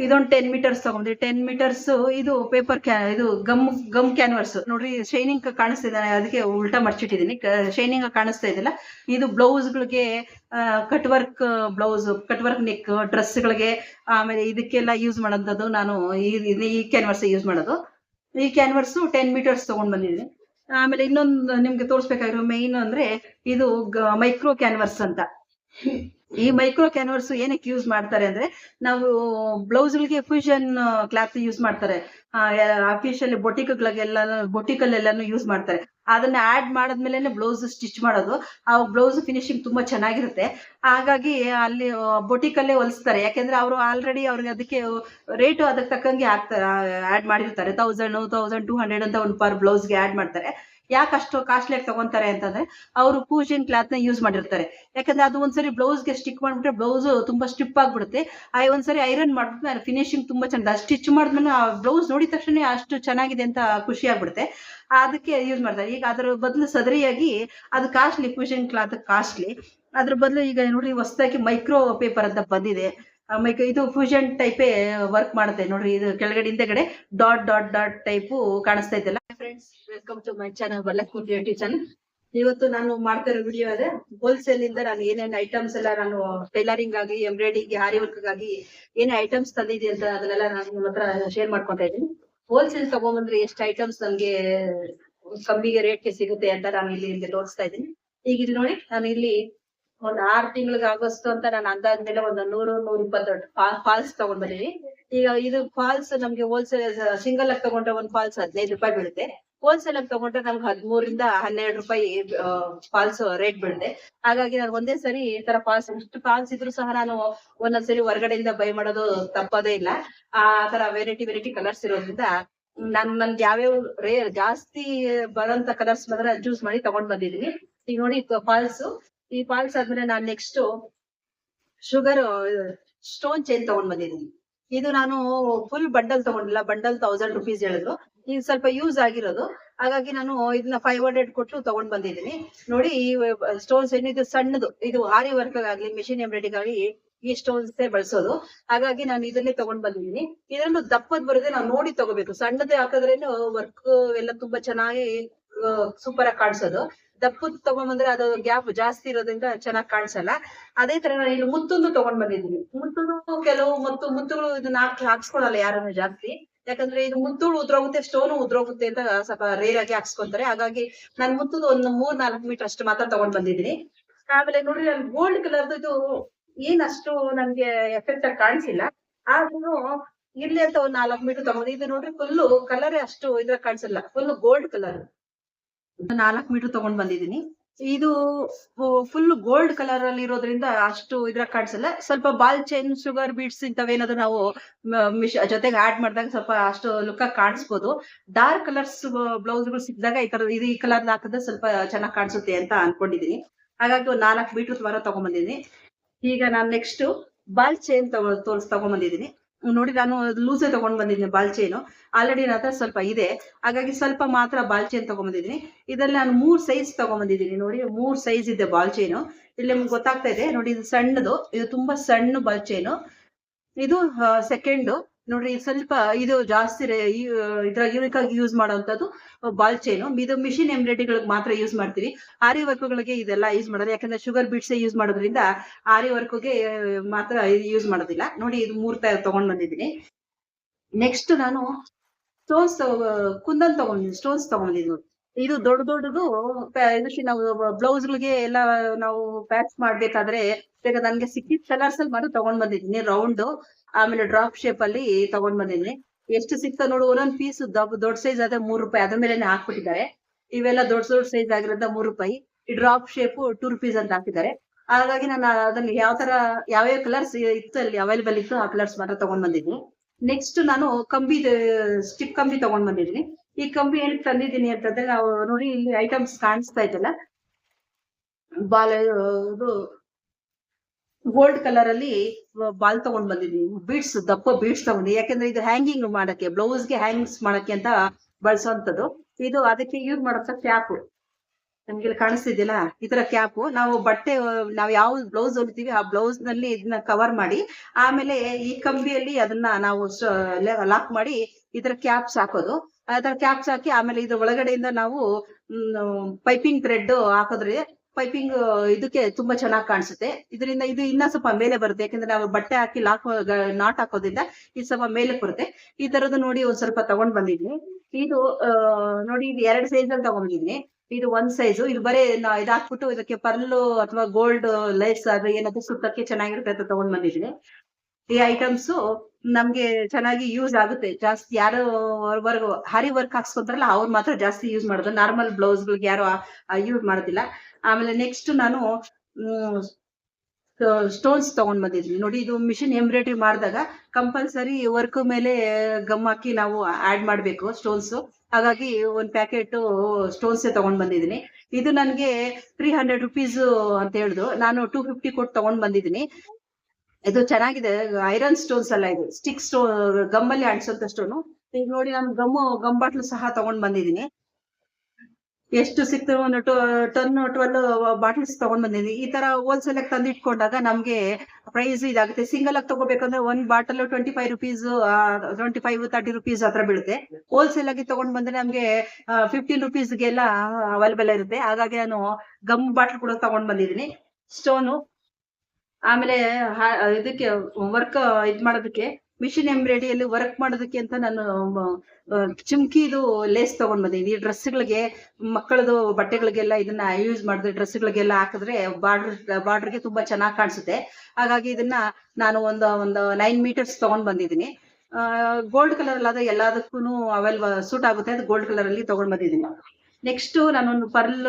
ಇದೊಂದು ಟೆನ್ ಮೀಟರ್ಸ್ ತಗೊಂಡ್ರಿ. ಟೆನ್ ಮೀಟರ್ಸ್ ಇದು ಪೇಪರ್ ಕ್ಯಾ ಇದು ಗಮ್ ಗಮ್ ಕ್ಯಾನ್ವರ್ಸ್ ನೋಡ್ರಿ ಶೈನಿಂಗ್ ಕಾಣಿಸ್ತಿದೆ. ಅದಕ್ಕೆ ಉಲ್ಟಾ ಮರ್ಚಿಟ್ಟಿದ್ದೀನಿ ಶೈನಿಂಗ್ ಕಾಣಿಸ್ತಾ ಇದಿಲ್ಲ ಇದು ಬ್ಲೌಸ್ಗಳಿಗೆ cut work blouse cut work neck ಡ್ರೆಸ್ಗಳಿಗೆ ಆಮೇಲೆ ಇದಕ್ಕೆಲ್ಲ ಯೂಸ್ ಮಾಡೋಂಥದ್ದು ನಾನು ಈ ಕ್ಯಾನ್ವರ್ಸ್ ಯೂಸ್ ಮಾಡೋದು. ಈ ಕ್ಯಾನ್ವರ್ಸ್ ಟೆನ್ ಮೀಟರ್ಸ್ ತಗೊಂಡ್ ಬಂದಿದ್ದೀನಿ. ಆಮೇಲೆ ಇನ್ನೊಂದು ನಿಮ್ಗೆ ತೋರಿಸ್ಬೇಕಾಗಿರೋ ಮೈನ್ ಅಂದ್ರೆ ಇದು ಮೈಕ್ರೋ ಕ್ಯಾನ್ವರ್ಸ್ ಅಂತ. ಈ ಮೈಕ್ರೋ ಕ್ಯಾನ್ವರ್ಸ್ ಏನಕ್ಕೆ ಯೂಸ್ ಮಾಡ್ತಾರೆ ಅಂದ್ರೆ ನಾವು ಬ್ಲೌಸ್ಗಳಿಗೆ ಫ್ಯೂಷನ್ ಕ್ಲಾತ್ ಯೂಸ್ ಮಾಡ್ತಾರೆ. ಅಫಿಷಿಯಲಿ ಬೊಟಿಕ್ಗಳಿಗೆಲ್ಲ ಬೊಟಿಕಲ್ಲೆಲ್ಲಾನು ಯೂಸ್ ಮಾಡ್ತಾರೆ. ಅದನ್ನ ಆಡ್ ಮಾಡದ್ಮೇಲೆ ಬ್ಲೌಸ್ ಸ್ಟಿಚ್ ಮಾಡೋದು. ಆ ಬ್ಲೌಸ್ ಫಿನಿಶಿಂಗ್ ತುಂಬಾ ಚೆನ್ನಾಗಿರುತ್ತೆ. ಹಾಗಾಗಿ ಅಲ್ಲಿ ಬೊಟಿಕಲ್ಲೇ ಹೊಲಿಸ್ತಾರೆ. ಯಾಕೆಂದ್ರೆ ಅವರು ಆಲ್ರೆಡಿ ಅವ್ರಿಗೆ ಅದಕ್ಕೆ ರೇಟು ಅದಕ್ಕೆ ತಕ್ಕಂಗೆ ಆಡ್ ಮಾಡಿರ್ತಾರೆ. ತೌಸಂಡ್ ತೌಸಂಡ್ ಟೂ ಹಂಡ್ರೆಡ್ ಅಂತ ಒಂದು ಪರ್ ಬ್ಲೌಸ್ಗೆ ಆಡ್ ಮಾಡ್ತಾರೆ. ಯಾಕೆ ಅಷ್ಟು ಕಾಸ್ಟ್ಲಿ ಆಗಿ ತಗೊಂತಾರೆ ಅಂತಂದ್ರೆ ಅವರು ಪೂಜಿನ್ ಕ್ಲಾತ್ನ ಯೂಸ್ ಮಾಡಿರ್ತಾರೆ. ಯಾಕಂದ್ರೆ ಅದು ಒಂದ್ಸರಿ ಬ್ಲೌಸ್ಗೆ ಸ್ಟಿಕ್ ಮಾಡ್ಬಿಟ್ರೆ ಬ್ಲೌಸ್ ತುಂಬಾ ಸ್ಟಿಪ್ ಆಗ್ಬಿಡುತ್ತೆ. ಆ ಒಂದ್ಸರಿ ಐರನ್ ಮಾಡ್ಬಿಟ್ಮೇಲೆ ಫಿನಿಶಿಂಗ್ ತುಂಬಾ ಚೆಂದ ಸ್ಟಿಚ್ ಮಾಡಿದ್ಮೇಲೆ ಆ ಬ್ಲೌಸ್ ನೋಡಿದ ತಕ್ಷಣ ಅಷ್ಟು ಚೆನ್ನಾಗಿದೆ ಅಂತ ಖುಷಿ ಆಗ್ಬಿಡುತ್ತೆ. ಅದಕ್ಕೆ ಯೂಸ್ ಮಾಡ್ತಾರೆ. ಈಗ ಅದ್ರ ಬದಲು ಸದರಿಯಾಗಿ ಅದು ಕಾಸ್ಟ್ಲಿ ಪೂಜಿನ್ ಕ್ಲಾತ್ ಕಾಸ್ಟ್ಲಿ ಅದ್ರ ಬದಲು ಈಗ ನೋಡಿ ಹೊಸದಾಗಿ ಮೈಕ್ರೋ ಪೇಪರ್ ಅಂತ ಬಂದಿದೆ. ಆ, ಮೈಕ್ ಇದು ಫ್ಯೂಷನ್ ಟೈಪೇ ವರ್ಕ್ ಮಾಡುತ್ತೆ. ನೋಡ್ರಿ, ಇದು ಕೆಳಗಡೆ, ಹಿಂದೆಗಡೆ ಡಾಟ್ ಡಾಟ್ ಡಾಟ್ ಟೈಪು ಕಾಣಿಸ್ತಾ ಇದೆಲ್ಲ friends welcome to my channel Vallakki beauty ಇವತ್ತು ನಾನು ಮಾಡ್ತಾ ಇರೋ ವಿಡಿಯೋ ಅದೇ ಹೋಲ್ಸೇಲ್ ಇಂದ ನಾನು ಏನೇನು ಐಟಮ್ಸ್ ಎಲ್ಲ ನಾನು ಟೈಲರಿಂಗ್ ಆಗಿ ಎಂಬ್ರಾಯ್ಡಿಂಗ್ ಹಾರಿ ವರ್ಕ್ ಆಗಿ ಏನೇ ಐಟಮ್ಸ್ ತಂದಿದೆ ಅಂತ ಅದನ್ನೆಲ್ಲ ನಾನು ನಿಮ್ಮ ಹತ್ರ ಶೇರ್ ಮಾಡ್ಕೊತಾ ಇದ್ದೀನಿ. ಹೋಲ್ಸೇಲ್ ತಗೊಂಬಂದ್ರೆ ಎಷ್ಟು ಐಟಮ್ಸ್ ನಮ್ಗೆ ಕಮ್ಮಿಗೆ ರೇಟ್ಗೆ ಸಿಗುತ್ತೆ ಅಂತ ನಾನು ಇಲ್ಲಿ ನಿಮ್ಗೆ ತೋರಿಸ್ತಾ ಇದ್ದೀನಿ. ಈಗ ಇಲ್ಲಿ ನೋಡಿ ನಾನು ಇಲ್ಲಿ ಒಂದ್ ಆರ್ ತಿಂಗಳಿಗೆ ಆಗೋಷ್ಟು ಅಂತ ನಾನು ಅಂದಾಜ್ ಮೇಲೆ ಒಂದು ನೂರು, ನೂರ ಇಪ್ಪತ್ತು ಫಾಲ್ಸ್ ತಗೊಂಡ್ ಬಂದೀವಿ ಈಗ ಇದು ಫಾಲ್ಸ್ ನಮ್ಗೆ ಹೋಲ್ಸೇಲ್ ಸಿಂಗಲ್ ಆಗಿ ತಗೊಂಡ್ರೆ ಒಂದ್ ಫಾಲ್ಸ್ ಹದಿನೈದು ರೂಪಾಯಿ ಬೀಳುತ್ತೆ. ಹೋಲ್ಸೇಲ್ ಆಗಿ ತಗೊಂಡ್ರೆ ನಮ್ಗೆ ಹದಿಮೂರಿಂದ ಹನ್ನೆರಡು ರೂಪಾಯಿ ಫಾಲ್ಸ್ ರೇಟ್ ಬೀಳುತ್ತೆ. ಹಾಗಾಗಿ ನಾನು ಒಂದೇ ಸರಿ ಈ ತರ ಫಾಲ್ಸ್ ಇಷ್ಟು ಫಾಲ್ಸ್ ಇದ್ರು ಸಹ ನಾನು ಒಂದೊಂದ್ಸರಿ ಹೊರಗಡೆಯಿಂದ ಬೈ ಮಾಡೋದು ತಪ್ಪೋದೇ ಇಲ್ಲ. ಆ ತರ ವೆರೈಟಿ ವೆರೈಟಿ ಕಲರ್ಸ್ ಇರೋದ್ರಿಂದ ನನ್, ನನ್ಗೆ ಯಾವ್ಯಾವ ರೇರ್ ಜಾಸ್ತಿ ಬರೋಂತ ಕಲರ್ಸ್ ಮಾತ್ರ ಚೂಸ್ ಮಾಡಿ ತಗೊಂಡ್ ಬಂದಿದೀನಿ. ಈಗ ನೋಡಿ ಫಾಲ್ಸ್ ಈ ಫಾಲ್ಸ್ ಆದ್ಮೇಲೆ ನಾನು ನೆಕ್ಸ್ಟ್ ಶುಗರ್ ಸ್ಟೋನ್ ಚೈನ್ ತಗೊಂಡ್ ಬಂದಿದ್ದೀನಿ. ಇದು ನಾನು ಫುಲ್ ಬಂಡಲ್ ತಗೊಂಡಿಲ್ಲ ಬಂಡಲ್ ತೌಸಂಡ್ ರುಪೀಸ್ ಹೇಳಿದ್ರು. ಈಗ ಸ್ವಲ್ಪ ಯೂಸ್ ಆಗಿರೋದು. ಹಾಗಾಗಿ ನಾನು ಇದನ್ನ ಫೈವ್ ಹಂಡ್ರೆಡ್ ಕೊಟ್ಟು ತಗೊಂಡ್ ಬಂದಿದ್ದೀನಿ. ನೋಡಿ, ಈ ಸ್ಟೋನ್ಸ್ ಏನು, ಇದು ಸಣ್ಣದು. ಇದು ಹಾರಿ ವರ್ಕ್ ಆಗ್ಲಿ ಮಿಷಿನ್ ಎಂಬ್ರಾಯ್ಡಿಂಗ್ ಆಗಲಿ ಈ ಸ್ಟೋನ್ಸ್ ಬಳಸೋದು. ಹಾಗಾಗಿ ನಾನು ಇದನ್ನೇ ತಗೊಂಡ್ ಬಂದಿದ್ದೀನಿ. ಇದರಲ್ಲೂ ದಪ್ಪದ್ ಬರುತ್ತೆ ನಾವು ನೋಡಿ ತಗೋಬೇಕು. ಸಣ್ಣದೇ ಹಾಕಿದ್ರೇನು ವರ್ಕ್ ಎಲ್ಲ ತುಂಬಾ ಚೆನ್ನಾಗಿ ಸೂಪರ್ ಆಗಿ ಕಾಣಿಸೋದು. ದಪ್ಪದ್ ತಗೊಂಡ್ಬಂದ್ರೆ ಅದು ಗ್ಯಾಪ್ ಜಾಸ್ತಿ ಇರೋದ್ರಿಂದ ಚೆನ್ನಾಗಿ ಕಾಣಿಸಲ್ಲ. ಅದೇ ತರ ನಾನು ಇಲ್ಲಿ ಮುತ್ತೊಂದು ತಗೊಂಡ್ ಬಂದಿದ್ದೀನಿ. ಮುತ್ತುನು ಕೆಲವು ಮತ್ತು ಮುತ್ತುಗಳು ಇದನ್ನ ಹಾಕಿ ಹಾಕ್ಸ್ಕೊಳಲ್ಲ ಯಾರನ್ನು ಜಾಸ್ತಿ. ಯಾಕಂದ್ರೆ ಇದು ಮುತ್ತುಳು ಉದ್ರೋಗುತ್ತೆ ಸ್ಟೋನ್ ಉದ್ರೋಗುತ್ತೆ ಅಂತ ಸ್ವಲ್ಪ ರೇರ್ ಆಗಿ ಹಾಕ್ಸ್ಕೊಂತಾರೆ. ಹಾಗಾಗಿ ನಾನು ಮುತ್ತುದು ಒಂದು ಮೂರ್ ನಾಲ್ಕು ಮೀಟರ್ ಅಷ್ಟು ಮಾತ್ರ ತಗೊಂಡ್ ಬಂದಿದ್ದೀನಿ. ಆಮೇಲೆ ನೋಡ್ರಿ ನಾನು ಗೋಲ್ಡ್ ಕಲರ್ ಇದು ಏನ್ ಅಷ್ಟು ನನ್ಗೆ ಎಫೆಕ್ಟ್ ಆಗಿ ಕಾಣಿಸಿಲ್ಲ. ಆದ್ರೂ ಇಲ್ಲಿ ಅಂತ ಒಂದ್ ನಾಲ್ಕು ಮೀಟರ್ ತಗೊಂಡು ಇದು ನೋಡ್ರಿ ಫುಲ್ಲು ಕಲರ್ ಅಷ್ಟು ಇದ್ರ ಕಾಣಿಸಲ್ಲ. ಫುಲ್ ಗೋಲ್ಡ್ ಕಲರ್ ನಾಲ್ಕು ಮೀಟರ್ ತಗೊಂಡ್ ಬಂದಿದ್ದೀನಿ. ಇದು ಫುಲ್ ಗೋಲ್ಡ್ ಕಲರ್ ಅಲ್ಲಿ ಇರೋದ್ರಿಂದ ಅಷ್ಟು ಇದ್ರ ಕಾಣಿಸಲ್ಲ. ಸ್ವಲ್ಪ ಬಾಲ್ ಚೈನ್ ಶುಗರ್ ಬೀಟ್ಸ್ ಇಂಥವೇನಾದ್ರು ನಾವು ಜೊತೆಗೆ ಆಡ್ ಮಾಡಿದಾಗ ಸ್ವಲ್ಪ ಅಷ್ಟು ಲುಕ್ ಆಗಿ ಕಾಣಿಸ್ಬೋದು. ಡಾರ್ಕ್ ಕಲರ್ಸ್ ಬ್ಲೌಸ್ಗಳು ಸಿಕ್ಕಿದಾಗ ಈ ತರ ಇದು ಈ ಕಲರ್ ಹಾಕಿದ್ರೆ ಸ್ವಲ್ಪ ಚೆನ್ನಾಗಿ ಕಾಣಿಸುತ್ತೆ ಅಂತ ಅನ್ಕೊಂಡಿದೀನಿ. ಹಾಗಾಗಿ ಒಂದ್ ನಾಲ್ಕು ಮೀಟರ್ ತ್ವರ ತಗೊಂಡ್ಬಂದಿದ್ದೀನಿ ಈಗ ನಾನು ನೆಕ್ಸ್ಟ್ ಬಾಲ್ ಚೈನ್ ತಗೋ, ತೋರ್ಸ್ ತಗೊಂಡ್ಬಂದಿದ್ದೀನಿ ನೋಡಿ ನಾನು ಲೂಸೇ ತಗೊಂಡ್ ಬಂದಿದ್ದೀನಿ ಬಾಲ್ ಚೈನು ಆಲ್ರೆಡಿ ನನ್ನ ಹತ್ರ ಸ್ವಲ್ಪ ಇದೆ. ಹಾಗಾಗಿ ಸ್ವಲ್ಪ ಮಾತ್ರ ಬಾಲ್ ಚೈನ್ ತಗೊಂಡ್ಬಂದಿದ್ದೀನಿ ಇದರಲ್ಲಿ ನಾನು ಮೂರ್ ಸೈಜ್ ತಗೊಂಡ್ಬಂದಿದ್ದೀನಿ ನೋಡಿ, ಮೂರ್ ಸೈಜ್ ಇದೆ ಬಾಲ್ ಚೈನು ಇಲ್ಲಿ ನಿಮ್ಗೆ ಗೊತ್ತಾಗ್ತಾ ಇದೆ. ನೋಡಿ, ಇದು ಸಣ್ಣದು. ಇದು ತುಂಬಾ ಸಣ್ಣ ಬಾಲ್ ಚೈನು ಇದು ಸೆಕೆಂಡ್ ನೋಡ್ರಿ ಸ್ವಲ್ಪ ಇದು ಜಾಸ್ತಿ ರೇ- ಈ, ಆ, ಇದ್ರಾಗ ಯೂನಿಕ್ ಆಗಿ ಯೂಸ್ ಮಾಡುವಂತದ್ದು ಬಾಲ್ ಚೈನು ಇದು ಮಿಷಿನ್ ಎಂಬ್ರಾಯ್ಡ್ರಿಗಳಿಗೆ ಮಾತ್ರ ಯೂಸ್ ಮಾಡ್ತೀವಿ. ಆರಿ ವರ್ಕ್ಗಳಿಗೆ ಇದೆಲ್ಲ ಯೂಸ್ ಮಾಡೋದು ಯಾಕಂದ್ರೆ ಶುಗರ್ ಬೀಟ್ಸ್ ಯೂಸ್ ಮಾಡೋದ್ರಿಂದ ಆರಿ ವರ್ಕ್ಗೆ ಮಾತ್ರ ಯೂಸ್ ಮಾಡೋದಿಲ್ಲ. ನೋಡಿ ಇದು ಮೂರ್ತ ತಗೊಂಡ್ ಬಂದಿದ್ದೀನಿ. ನೆಕ್ಸ್ಟ್ ನಾನು ಸ್ಟೋನ್ಸ್ ಕುಂದನ್ ತಗೊಂಡಿದ್ದೀನಿ ಸ್ಟೋನ್ಸ್ ತಗೊಂಡಿದ್ದೀನಿ ನೋಡಿ. ಇದು ದೊಡ್ಡ ದೊಡ್ಡದು ಇದಕ್ಕೆ ನಾವು ಬ್ಲೌಸ್ ಗಳಿಗೆ ಎಲ್ಲ ನಾವು ಪ್ಯಾಚ್ ಮಾಡ್ಬೇಕಾದ್ರೆ ಈಗ ನನ್ಗೆ ಸಿಕ್ಕಿದ ಕಲರ್ಸ್ ಅಲ್ಲಿ ಮಾತ್ರ ತಗೊಂಡ್ ಬಂದಿದ್ದೀನಿ ರೌಂಡ್ ಆಮೇಲೆ ಡ್ರಾಪ್ ಶೇಪ್ ಅಲ್ಲಿ ತಗೊಂಡ್ ಬಂದಿದ್ದೀನಿ. ಎಷ್ಟು ಸಿಕ್ತ ನೋಡು, ಒಂದೊಂದ್ ಪೀಸ್ ದೊಡ್ಡ ಸೈಜ್ ಆದ್ರೆ ಮೂರು ರೂಪಾಯಿ, ಅದ್ರ ಮೇಲೆ ಹಾಕ್ಬಿಟ್ಟಿದ್ದಾರೆ. ಇವೆಲ್ಲ ದೊಡ್ಡ ದೊಡ್ಡ ಸೈಜ್ ಆಗಿರೋದ ಮೂರು ರೂಪಾಯಿ. ಈ ಡ್ರಾಪ್ ಶೇಪ್ ಟೂ ರುಪೀಸ್ ಅಂತ ಹಾಕಿದ್ದಾರೆ. ಹಾಗಾಗಿ ನಾನು ಅದನ್ನ ಯಾವ ತರ ಯಾವ್ಯಾವ ಕಲರ್ಸ್ ಇತ್ತು ಅಲ್ಲಿ ಅವೈಲೇಬಲ್ ಇತ್ತು ಆ ಕಲರ್ಸ್ ಮಾತ್ರ ತಗೊಂಡ್ ಬಂದಿದ್ದೀನಿ. ನೆಕ್ಸ್ಟ್ ನಾನು ಕಂಬಿ ಸ್ಟಿಕ್ ಕಂಬಿ ತಗೊಂಡ್ ಬಂದಿದ್ದೀನಿ. ಈ ಕಂಬಿ ಏನಕ್ಕೆ ತಂದಿದ್ದೀನಿ ಅಂತಂದ್ರೆ ನಾವು ನೋಡಿ ಇಲ್ಲಿ ಐಟಮ್ಸ್ ಕಾಣಿಸ್ತಾ ಇದೆಲ್ಲ ಬಾಲ್, ಇದು ಗೋಲ್ಡ್ ಕಲರ್ ಅಲ್ಲಿ ಬಾಲ್ ತಗೊಂಡ್ ಬಂದಿದ್ದೀನಿ. ಬೀಡ್ಸ್ ದಪ್ಪ ಬೀಡ್ಸ್ ತಗೊಂಡಿ ಯಾಕಂದ್ರೆ ಇದು ಹ್ಯಾಂಗಿಂಗ್ ಮಾಡಕ್ಕೆ ಬ್ಲೌಸ್ಗೆ ಹ್ಯಾಂಗಿಂಗ್ಸ್ ಮಾಡಕ್ಕೆ ಅಂತ ಬಳಸುವಂತದ್ದು ಇದು ಅದಕ್ಕೆ ಯೂಸ್ ಮಾಡೋ ಕ್ಯಾಪ್ ನಮ್ಗೆ ಇಲ್ಲಿ ಕಾಣಿಸ್ತಿದ್ಯಲ್ಲ? ಈ ತರ ಕ್ಯಾಪ್ ನಾವು ಬಟ್ಟೆ, ನಾವು ಯಾವ ಬ್ಲೌಸ್ ಹೊಲಿತೀವಿ, ಆ ಬ್ಲೌಸ್ನಲ್ಲಿ ಇದನ್ನ ಕವರ್ ಮಾಡಿ, ಆಮೇಲೆ ಈ ಕಂಬಿಯಲ್ಲಿ ಅದನ್ನ ನಾವು ಲಾಕ್ ಮಾಡಿ ಈ ತರ ಕ್ಯಾಪ್ಸ್ ಹಾಕೋದು. ತರ ಕ್ಯಾಪ್ಸ್ ಹಾಕಿ ಆಮೇಲೆ ಇದು ಒಳಗಡೆಯಿಂದ ನಾವು ಪೈಪಿಂಗ್ ಥ್ರೆಡ್ ಹಾಕಿದ್ರೆ ಪೈಪಿಂಗ್ ಇದಕ್ಕೆ ತುಂಬಾ ಚೆನ್ನಾಗಿ ಕಾಣಿಸುತ್ತೆ. ಇದರಿಂದ ಇದು ಇನ್ನ ಸ್ವಲ್ಪ ಮೇಲೆ ಬರುತ್ತೆ. ಯಾಕಂದ್ರೆ ನಾವು ಬಟ್ಟೆ ಹಾಕಿ ಲಾಕ್ ನಾಟ್ ಹಾಕೋದ್ರಿಂದ ಇದು ಸ್ವಲ್ಪ ಮೇಲೆ ಬರುತ್ತೆ. ಈ ತರದ್ದು ನೋಡಿ ಒಂದ್ ಸ್ವಲ್ಪ ತಗೊಂಡ್ ಬಂದಿದ್ವಿ ಇದು ನೋಡಿ ಇದು ಎರಡ್ ಸೈಜ್ ಅಲ್ಲಿ ತಗೊಂಡಿದ್ವಿ ಇದು ಒಂದ್ ಸೈಜು ಇದು ಬರೀ ಇದು ಹಾಕ್ಬಿಟ್ಟು ಇದಕ್ಕೆ ಪರ್ಲು ಅಥವಾ ಗೋಲ್ಡ್ ಲೈಟ್ಸ್ ಅದು ಏನಾದ್ರು ಸುತ್ತಕ್ಕೆ ಚೆನ್ನಾಗಿರುತ್ತೆ ಅಂತ ತಗೊಂಡ್ ಬಂದಿದ್ವಿ ಈ ಐಟಮ್ಸ್ ನಮ್ಗೆ ಚೆನ್ನಾಗಿ ಯೂಸ್ ಆಗುತ್ತೆ. ಜಾಸ್ತಿ ಯಾರು ವರ್ಕ್ ಹರಿ ವರ್ಕ್ ಹಾಕ್ಸ್ಕೊಂತಾರಲ್ಲ, ಅವ್ರು ಮಾತ್ರ ಜಾಸ್ತಿ ಯೂಸ್ ಮಾಡೋದು. ನಾರ್ಮಲ್ ಬ್ಲೌಸ್ ಗಳಿಗೆ ಯಾರು ಯೂಸ್ ಮಾಡೋದಿಲ್ಲ. ಆಮೇಲೆ ನೆಕ್ಸ್ಟ್ ನಾನು ಸ್ಟೋನ್ಸ್ ತಗೊಂಡ್ ಬಂದಿದ್ವಿ ನೋಡಿ, ಇದು ಮಿಷಿನ್ ಎಂಬ್ರಾಯ್ಡ್ರಿ ಮಾಡಿದಾಗ ಕಂಪಲ್ಸರಿ ವರ್ಕ್ ಮೇಲೆ ಗಮ್ ಹಾಕಿ ನಾವು ಆಡ್ ಮಾಡ್ಬೇಕು ಸ್ಟೋನ್ಸ್ ಹಾಗಾಗಿ ಒಂದ್ ಪ್ಯಾಕೆಟ್ ಸ್ಟೋನ್ಸ್ ತಗೊಂಡ್ ಬಂದಿದ್ದೀನಿ. ಇದು ನನ್ಗೆ ತ್ರೀ ಹಂಡ್ರೆಡ್ ರುಪೀಸ್ ಅಂತ ಹೇಳಿದ್ರು ನಾನು ಟೂ ಫಿಫ್ಟಿ ಕೊಟ್ಟು ತಗೊಂಡ್ ಬಂದಿದ್ದೀನಿ. ಇದು ಚೆನ್ನಾಗಿದೆ. ಐರನ್ ಸ್ಟೋನ್ಸ್ ಅಲ್ಲ ಇದು. ಸ್ಟಿಕ್ ಸ್ಟೋನ್ ಗಮ್ಮಲ್ಲಿ ಅಂಟಿಸುವಂತ ಸ್ಟೋನು ಈಗ ನೋಡಿ ನಾನು ಗಮ್ಮು, ಗಮ್ ಬಾಟ್ಲು ಸಹ ತಗೊಂಡ್ ಬಂದಿದ್ದೀನಿ. ಎಷ್ಟು ಸಿಕ್ತು ಒಂದು ಟನ್ ಟ್ವೆಲ್ ಬಾಟಲ್ಸ್ ತಗೊಂಡ್ ಬಂದಿದ್ದೀನಿ. ಈ ತರ ಹೋಲ್ಸೇಲ್ ಆಗಿ ತಂದಿಟ್ಕೊಂಡಾಗ ನಮ್ಗೆ ಪ್ರೈಸ್ ಇದಾಗುತ್ತೆ. ಸಿಂಗಲ್ ಆಗಿ ತಗೋಬೇಕಂದ್ರೆ ಒಂದ್ bottle twenty five rupees twenty five thirty rupees ಹತ್ರ ಬೀಳುತ್ತೆ. ಹೋಲ್ಸೇಲ್ ಆಗಿ ತಗೊಂಡ್ ಬಂದ್ರೆ ನಮ್ಗೆ ಫಿಫ್ಟೀನ್ ರುಪೀಸ್ಗೆಲ್ಲ ಅವೈಲೇಬಲ್ ಇರುತ್ತೆ. ಹಾಗಾಗಿ ನಾನು ಗಮ್ ಬಾಟಲ್ ಕೂಡ ತಗೊಂಡ್ ಬಂದಿದ್ದೀನಿ. ಸ್ಟೋನು ಆಮೇಲೆ ಇದಕ್ಕೆ ವರ್ಕ್ ಇದ್ ಮಾಡೋದಕ್ಕೆ ಮಿಷಿನ್ ಎಂಬ್ರಾಯ್ಡಿಯಲ್ಲಿ ವರ್ಕ್ ಮಾಡೋದಕ್ಕೆ ಅಂತ ನಾನು ಚುಮ್ಕಿದು ಲೇಸ್ ತಗೊಂಡ್ ಬಂದೆ. ಈ ಡ್ರೆಸ್ಗಳಿಗೆ ಮಕ್ಕಳದು ಬಟ್ಟೆಗಳಿಗೆಲ್ಲ ಇದನ್ನ ಯೂಸ್ ಮಾಡಿದ್ರೆ ಡ್ರೆಸ್ಗಳಿಗೆಲ್ಲ ಹಾಕಿದ್ರೆ ಬಾರ್ಡರ್ ಬಾರ್ಡರ್ಗೆ ತುಂಬಾ ಚೆನ್ನಾಗಿ ಕಾಣಿಸುತ್ತೆ. ಹಾಗಾಗಿ ಇದನ್ನ ನಾನು ಒಂದು ಒಂದು ನೈನ್ ಮೀಟರ್ಸ್ ತಗೊಂಡ್ ಬಂದಿದ್ದೀನಿ. ಗೋಲ್ಡ್ ಕಲರ್ ಅಲ್ಲಾದ್ರೆ ಎಲ್ಲದಕ್ಕೂ ಅವೆಲ್ ಸೂಟ್ ಆಗುತ್ತೆ. ಅದು ಗೋಲ್ಡ್ ಕಲರ್ ಅಲ್ಲಿ ತಗೊಂಡ್ ಬಂದಿದ್ದೀನಿ. ನೆಕ್ಸ್ಟ್ ನಾನೊಂದು pearl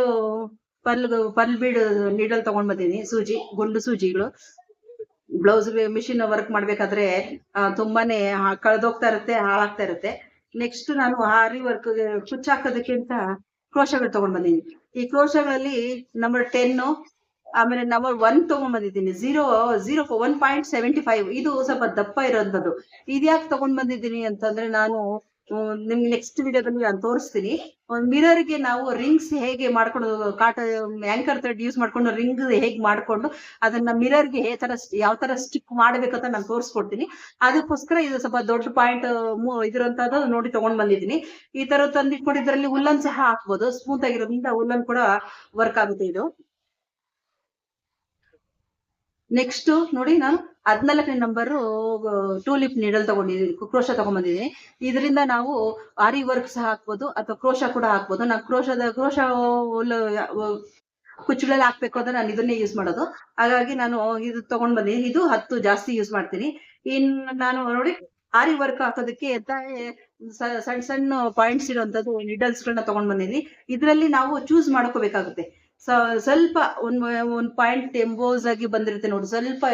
pearl pearl bead needle ತಗೊಂಡ್ ಬಂದಿದ್ದೀನಿ ಸೂಜಿ, ಗುಂಡು ಸೂಜಿಗಳು. ಬ್ಲೌಸ್ ಮಿಷಿನ್ ವರ್ಕ್ ಮಾಡ್ಬೇಕಾದ್ರೆ ತುಂಬಾನೇ ಕಳ್ದೋಗ್ತಾ ಇರುತ್ತೆ, ಹಾಳಾಗ್ತಾ ಇರುತ್ತೆ. ನೆಕ್ಸ್ಟ್ ನಾನು ಹಾರಿ ವರ್ಕ್ ಕುಚ್ಚ ಹಾಕೋದಕ್ಕೆ ಅಂತ ಕ್ರೋಶಗಳು ತಗೊಂಡ್ ಬಂದಿದ್ದೀನಿ ಈ ಕ್ರೋಶಗಳಲ್ಲಿ ನಂಬರ್ ಟೆನ್ ಆಮೇಲೆ ನಂಬರ್ ಒನ್ ತಗೊಂಡ್ ಬಂದಿದ್ದೀನಿ zero zero one point seventy five ಇದು ಸ್ವಲ್ಪ ದಪ್ಪ ಇರೋಂಥದ್ದು. ಇದ್ಯಾಕೆ ತಗೊಂಡ್ ಬಂದಿದ್ದೀನಿ ಅಂತಂದ್ರೆ ನಾನು ನಿಮ್ಗೆ ನೆಕ್ಸ್ಟ್ ವಿಡಿಯೋದಲ್ಲಿ ನಾನು ತೋರಿಸ್ತೀನಿ. ಒಂದು ಮಿರರ್ಗೆ ನಾವು ರಿಂಗ್ಸ್ ಹೇಗೆ ಮಾಡ್ಕೊಂಡು, ಕಾಟ ಆಂಕರ್ ಥ್ರೆಡ್ ಯೂಸ್ ಮಾಡ್ಕೊಂಡು ರಿಂಗ್ ಹೇಗೆ ಮಾಡ್ಕೊಂಡು ಅದನ್ನ ಮಿರರ್ಗೆ ಹೇ ತರ ಯಾವ ತರ ಸ್ಟಿಕ್ ಮಾಡ್ಬೇಕಂತ ನಾನು ತೋರಿಸ್ಕೊಡ್ತೀನಿ. ಅದಕ್ಕೋಸ್ಕರ ಇದು ಸ್ವಲ್ಪ ದೊಡ್ಡ ಪಾಯಿಂಟ್ ಇದಿರೋಂಥದ್ದು ನೋಡಿ ತಗೊಂಡ್ ಬಂದಿದ್ದೀನಿ. ಈ ತರ ತಂದಿಟ್ಕೊಂಡು ಇದರಲ್ಲಿ ಉಲ್ಲನ್ ಸಹ ಹಾಕ್ಬೋದು. ಸ್ಮೂತ್ ಆಗಿರೋದ್ರಿಂದ ಉಲ್ಲನ್ ಕೂಡ ವರ್ಕ್ ಆಗುತ್ತೆ ಇದು. ನೆಕ್ಸ್ಟ್ ನೋಡಿ ನಾನು ಹದ್ನಾಲ್ಕನೇ ನಂಬರ್ ಟೂಲಿಪ್ ನೀಡಲ್ ತಗೊಂಡಿದ್ದೀನಿ ಕ್ರೋಶ ತಗೊಂಡ್ಬಂದಿದ್ದೀನಿ ಇದರಿಂದ ನಾವು ಆರಿ ವರ್ಕ್ ಸಹ ಹಾಕ್ಬೋದು, ಅಥವಾ ಕ್ರೋಶ ಕೂಡ ಹಾಕ್ಬೋದು. ನಾನು ಕ್ರೋಶದ, ಕ್ರೋಶ ಕುಚ್ಚುಗಳಲ್ಲಿ ಹಾಕ್ಬೇಕು ಅಂದ್ರೆ ನಾನು ಇದನ್ನೇ ಯೂಸ್ ಮಾಡೋದು. ಹಾಗಾಗಿ ನಾನು ಇದು ತಗೊಂಡ್ ಬಂದಿದ್ದೀನಿ ಇದು ಹತ್ತು ಜಾಸ್ತಿ ಯೂಸ್ ಮಾಡ್ತೀನಿ. ಇನ್ ನಾನು ನೋಡಿ, ಆರಿ ವರ್ಕ್ ಹಾಕೋದಕ್ಕೆ ಸ- ಸಣ್ಣ ಸಣ್ಣ ಪಾಯಿಂಟ್ಸ್ ಇರುವಂತದ್ದು ನಿಡಲ್ಸ್ ಗಳನ್ನ ತಗೊಂಡ್ ಬಂದಿದ್ದೀನಿ ಇದರಲ್ಲಿ ನಾವು ಚೂಸ್ ಮಾಡ್ಕೋಬೇಕಾಗುತ್ತೆ. ಸ್ವಲ್ಪ ಒಂದ್ ಒಂದ್ ಪಾಯಿಂಟ್ ಎಂಬೋಸ್ ಆಗಿ ಬಂದಿರುತ್ತೆ ನೋಡಿ. ಸ್ವಲ್ಪ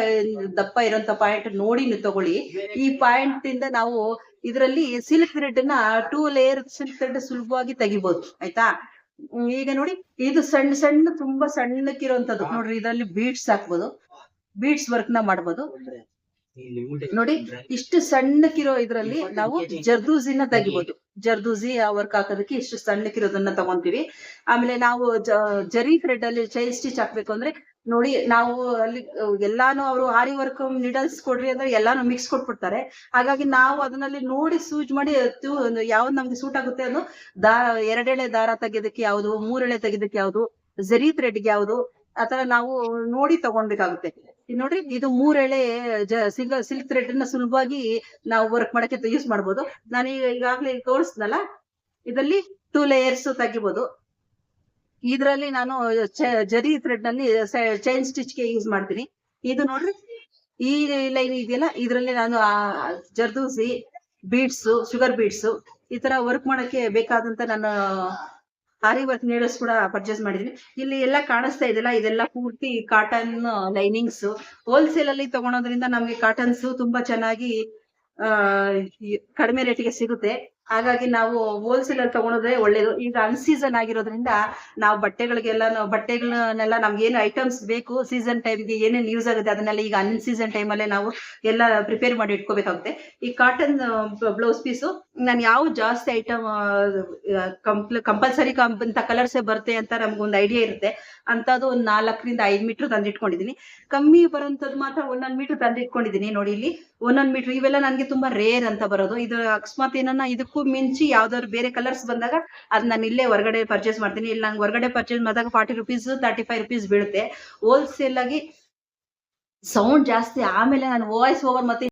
ದಪ್ಪ ಇರೋಂತ ಪಾಯಿಂಟ್ ನೋಡಿ ತಗೊಳ್ಳಿ. ಈ ಪಾಯಿಂಟ್ ಇಂದ ನಾವು ಇದರಲ್ಲಿ ಸಿಲ್ಕ್ ಥ್ರೆಡ್ನ ಟೂ ಲೇಯರ್ ಸಿಲ್ಕ್ ಥ್ರೆಡ್ ಸುಲಭವಾಗಿ ತೆಗಿಬಹುದು ಆಯ್ತಾ? ಈಗ ನೋಡಿ, ಇದು ಸಣ್ಣ ಸಣ್ಣ ತುಂಬಾ ಸಣ್ಣಕ್ಕಿರುವಂತದ್ದು ನೋಡ್ರಿ, ಇದರಲ್ಲಿ ಬೀಡ್ಸ್ ಹಾಕ್ಬೋದು. ಬೀಡ್ಸ್ ವರ್ಕ್ನ ಮಾಡ್ಬೋದು. ನೋಡಿ, ಇಷ್ಟು ಸಣ್ಣಕ್ಕಿರೋ ಇದ್ರಲ್ಲಿ ನಾವು ಜರ್ದೂಸಿನ ತೆಗಿಬಹುದು ಜರ್ದೂಸಿ ವರ್ಕ್ ಹಾಕೋದಕ್ಕೆ ಇಷ್ಟು ಸಣ್ಣಕ್ಕಿರೋದನ್ನ ತಗೊಂತೀವಿ. ಆಮೇಲೆ ನಾವು ಜರಿ ಥ್ರೆಡ್ ಅಲ್ಲಿ ಚೈನ್ ಸ್ಟಿಚ್ ಹಾಕ್ಬೇಕು ಅಂದ್ರೆ ನೋಡಿ ನಾವು ಅಲ್ಲಿ, ಎಲ್ಲಾನು ಅವರು ಆರಿ ವರ್ಕ್ ನಿಡಲ್ಸ್ ಕೊಡ್ರಿ ಅಂದ್ರೆ ಎಲ್ಲಾನು ಮಿಕ್ಸ್ ಕೊಟ್ಬಿಡ್ತಾರೆ. ಹಾಗಾಗಿ ನಾವು ಅದನ್ನಲ್ಲಿ ನೋಡಿ ಸೂಜ್ ಮಾಡಿ ಯಾವ್ದು ನಮ್ಗೆ ಸೂಟ್ ಆಗುತ್ತೆ ಅದು ದಾ, ಎರಡೆಳೆ ದಾರ ತೆಗೆದಕ್ಕೆ ಯಾವ್ದು, ಮೂರೆಳೆ ತೆಗೆದಕ್ಕೆ ಯಾವ್ದು, ಜರಿ ಥ್ರೆಡ್ಗೆ ಯಾವ್ದು ಆತರ ನಾವು ನೋಡಿ ತಗೊಳ್ಬೇಕಾಗುತ್ತೆ ಇದ್ ನೋಡ್ರಿ, ಇದು ಮೂರೆಳೆ ಸಿಲ್ಕ್ ಸಿಲ್ಕ್ ಥ್ರೆಡ್ನ ಸುಲಭವಾಗಿ ನಾವು ವರ್ಕ್ ಮಾಡಕ್ಕೆ ಯೂಸ್ ಮಾಡ್ಬೋದು. ನಾನು ಈಗ, ಈಗಾಗ್ಲೇ ತೋರಿಸ್ನಲ್ಲ ಇದರಲ್ಲಿ ಟೂ ಲೇಯರ್ಸ್ ತೆಗಿಬೋದು. ಇದರಲ್ಲಿ ನಾನು ಜರಿ ಥ್ರೆಡ್ನಲ್ಲಿ ಚೈನ್ ಸ್ಟಿಚ್ಗೆ ಯೂಸ್ ಮಾಡ್ತೀನಿ. ಇದು ನೋಡ್ರಿ, ಈ ಲೈನ್ ಇದೆಯಲ್ಲ, ಇದರಲ್ಲಿ ನಾನು ಜರ್ದೂಸಿ ಬೀಡ್ಸ್ ಶುಗರ್ ಬೀಡ್ಸ್ ಈ ತರ ವರ್ಕ್ ಮಾಡಕ್ಕೆ ಬೇಕಾದಂತ ನಾನು ಆರಿ ವರ್ಕ್ ನೀಡಲ್ಸ್ ಕೂಡ ಪರ್ಚೇಸ್ ಮಾಡಿದೀನಿ ಇಲ್ಲಿ ಎಲ್ಲ ಕಾಣಿಸ್ತಾ ಇದೆಲ್ಲ ಇದೆಲ್ಲ ಪೂರ್ತಿ ಕಾಟನ್ ಲೈನಿಂಗ್ಸ್ ಹೋಲ್ಸೇಲ್ ಅಲ್ಲಿ ತಗೊಳೋದ್ರಿಂದ ನಮ್ಗೆ ಕಾಟನ್ಸ್ ತುಂಬಾ ಚೆನ್ನಾಗಿ ಕಡಿಮೆ ರೇಟಿಗೆ ಸಿಗುತ್ತೆ. ಹಾಗಾಗಿ ನಾವು ಹೋಲ್ಸೇಲ್ ಅಲ್ಲಿ ತಗೊಳೋದೇ ಒಳ್ಳೇದು. ಈಗ ಅನ್ಸೀಸನ್ ಆಗಿರೋದ್ರಿಂದ ನಾವು ಬಟ್ಟೆಗಳಿಗೆಲ್ಲ ಬಟ್ಟೆಗಳನ್ನೆಲ್ಲ ನಮ್ಗೆ ಏನು ಐಟಮ್ಸ್ ಬೇಕು ಸೀಸನ್ ಟೈಮ್ಗೆ ಏನೇನು ಯೂಸ್ ಆಗುತ್ತೆ ಅದನ್ನೆಲ್ಲ ಈಗ ಅನ್ ಸೀಸನ್ ಟೈಮಲ್ಲೇ ನಾವು ಎಲ್ಲ ಪ್ರಿಪೇರ್ ಮಾಡಿ ಇಟ್ಕೋಬೇಕಾಗುತ್ತೆ. ಈ ಕಾಟನ್ ಬ್ಲೌಸ್ ಪೀಸು ನಾನು ಯಾವ ಜಾಸ್ತಿ ಐಟಮ್ ಕಂಪಲ್ಸರಿ ಇಂಥ ಕಲರ್ಸೇ ಬರುತ್ತೆ ಅಂತ ನಮ್ಗೊಂದು ಐಡಿಯಾ ಇರುತ್ತೆ. ಅಂತದ್ದು ಒಂದ್ ನಾಲ್ಕರಿಂದ ಐದ್ ಮೀಟರ್ ತಂದಿಟ್ಕೊಂಡಿದ್ದೀನಿ ಕಮ್ಮಿ ಬರೋಂಥದ್ದು ಮಾತ್ರ ಒಂದೊಂದ್ ಮೀಟರ್ ತಂದಿಟ್ಕೊಂಡಿದ್ದೀನಿ ನೋಡಿ ಇಲ್ಲಿ. ಒಂದೊಂದ್ ಮೀಟರ್ ಇವೆಲ್ಲ ನನಗೆ ತುಂಬಾ ರೇರ್ ಅಂತ ಬರೋದು. ಇದು ಅಕಸ್ಮಾತ್ ಏನನ್ನ ಇದಕ್ಕೂ ಮಿಂಚಿ ಯಾವ್ದಾದ್ರು ಬೇರೆ ಕಲರ್ಸ್ ಬಂದಾಗ ಅದ್ ನಾನು ಇಲ್ಲೇ ಹೊರಗಡೆ ಪರ್ಚೇಸ್ ಮಾಡ್ತೀನಿ. ಇಲ್ಲಿ ನಂಗೆ ಹೊರಗಡೆ ಪರ್ಚೇಸ್ ಮಾಡಿದಾಗ forty rupees thirty five rupees ಬೀಳುತ್ತೆ. ಹೋಲ್ಸೇಲ್ ಆಗಿ ಸೌಂಡ್ ಜಾಸ್ತಿ, ಆಮೇಲೆ ನಾನು ವಾಯ್ಸ್ ಓವರ್ ಮತ್ತೆ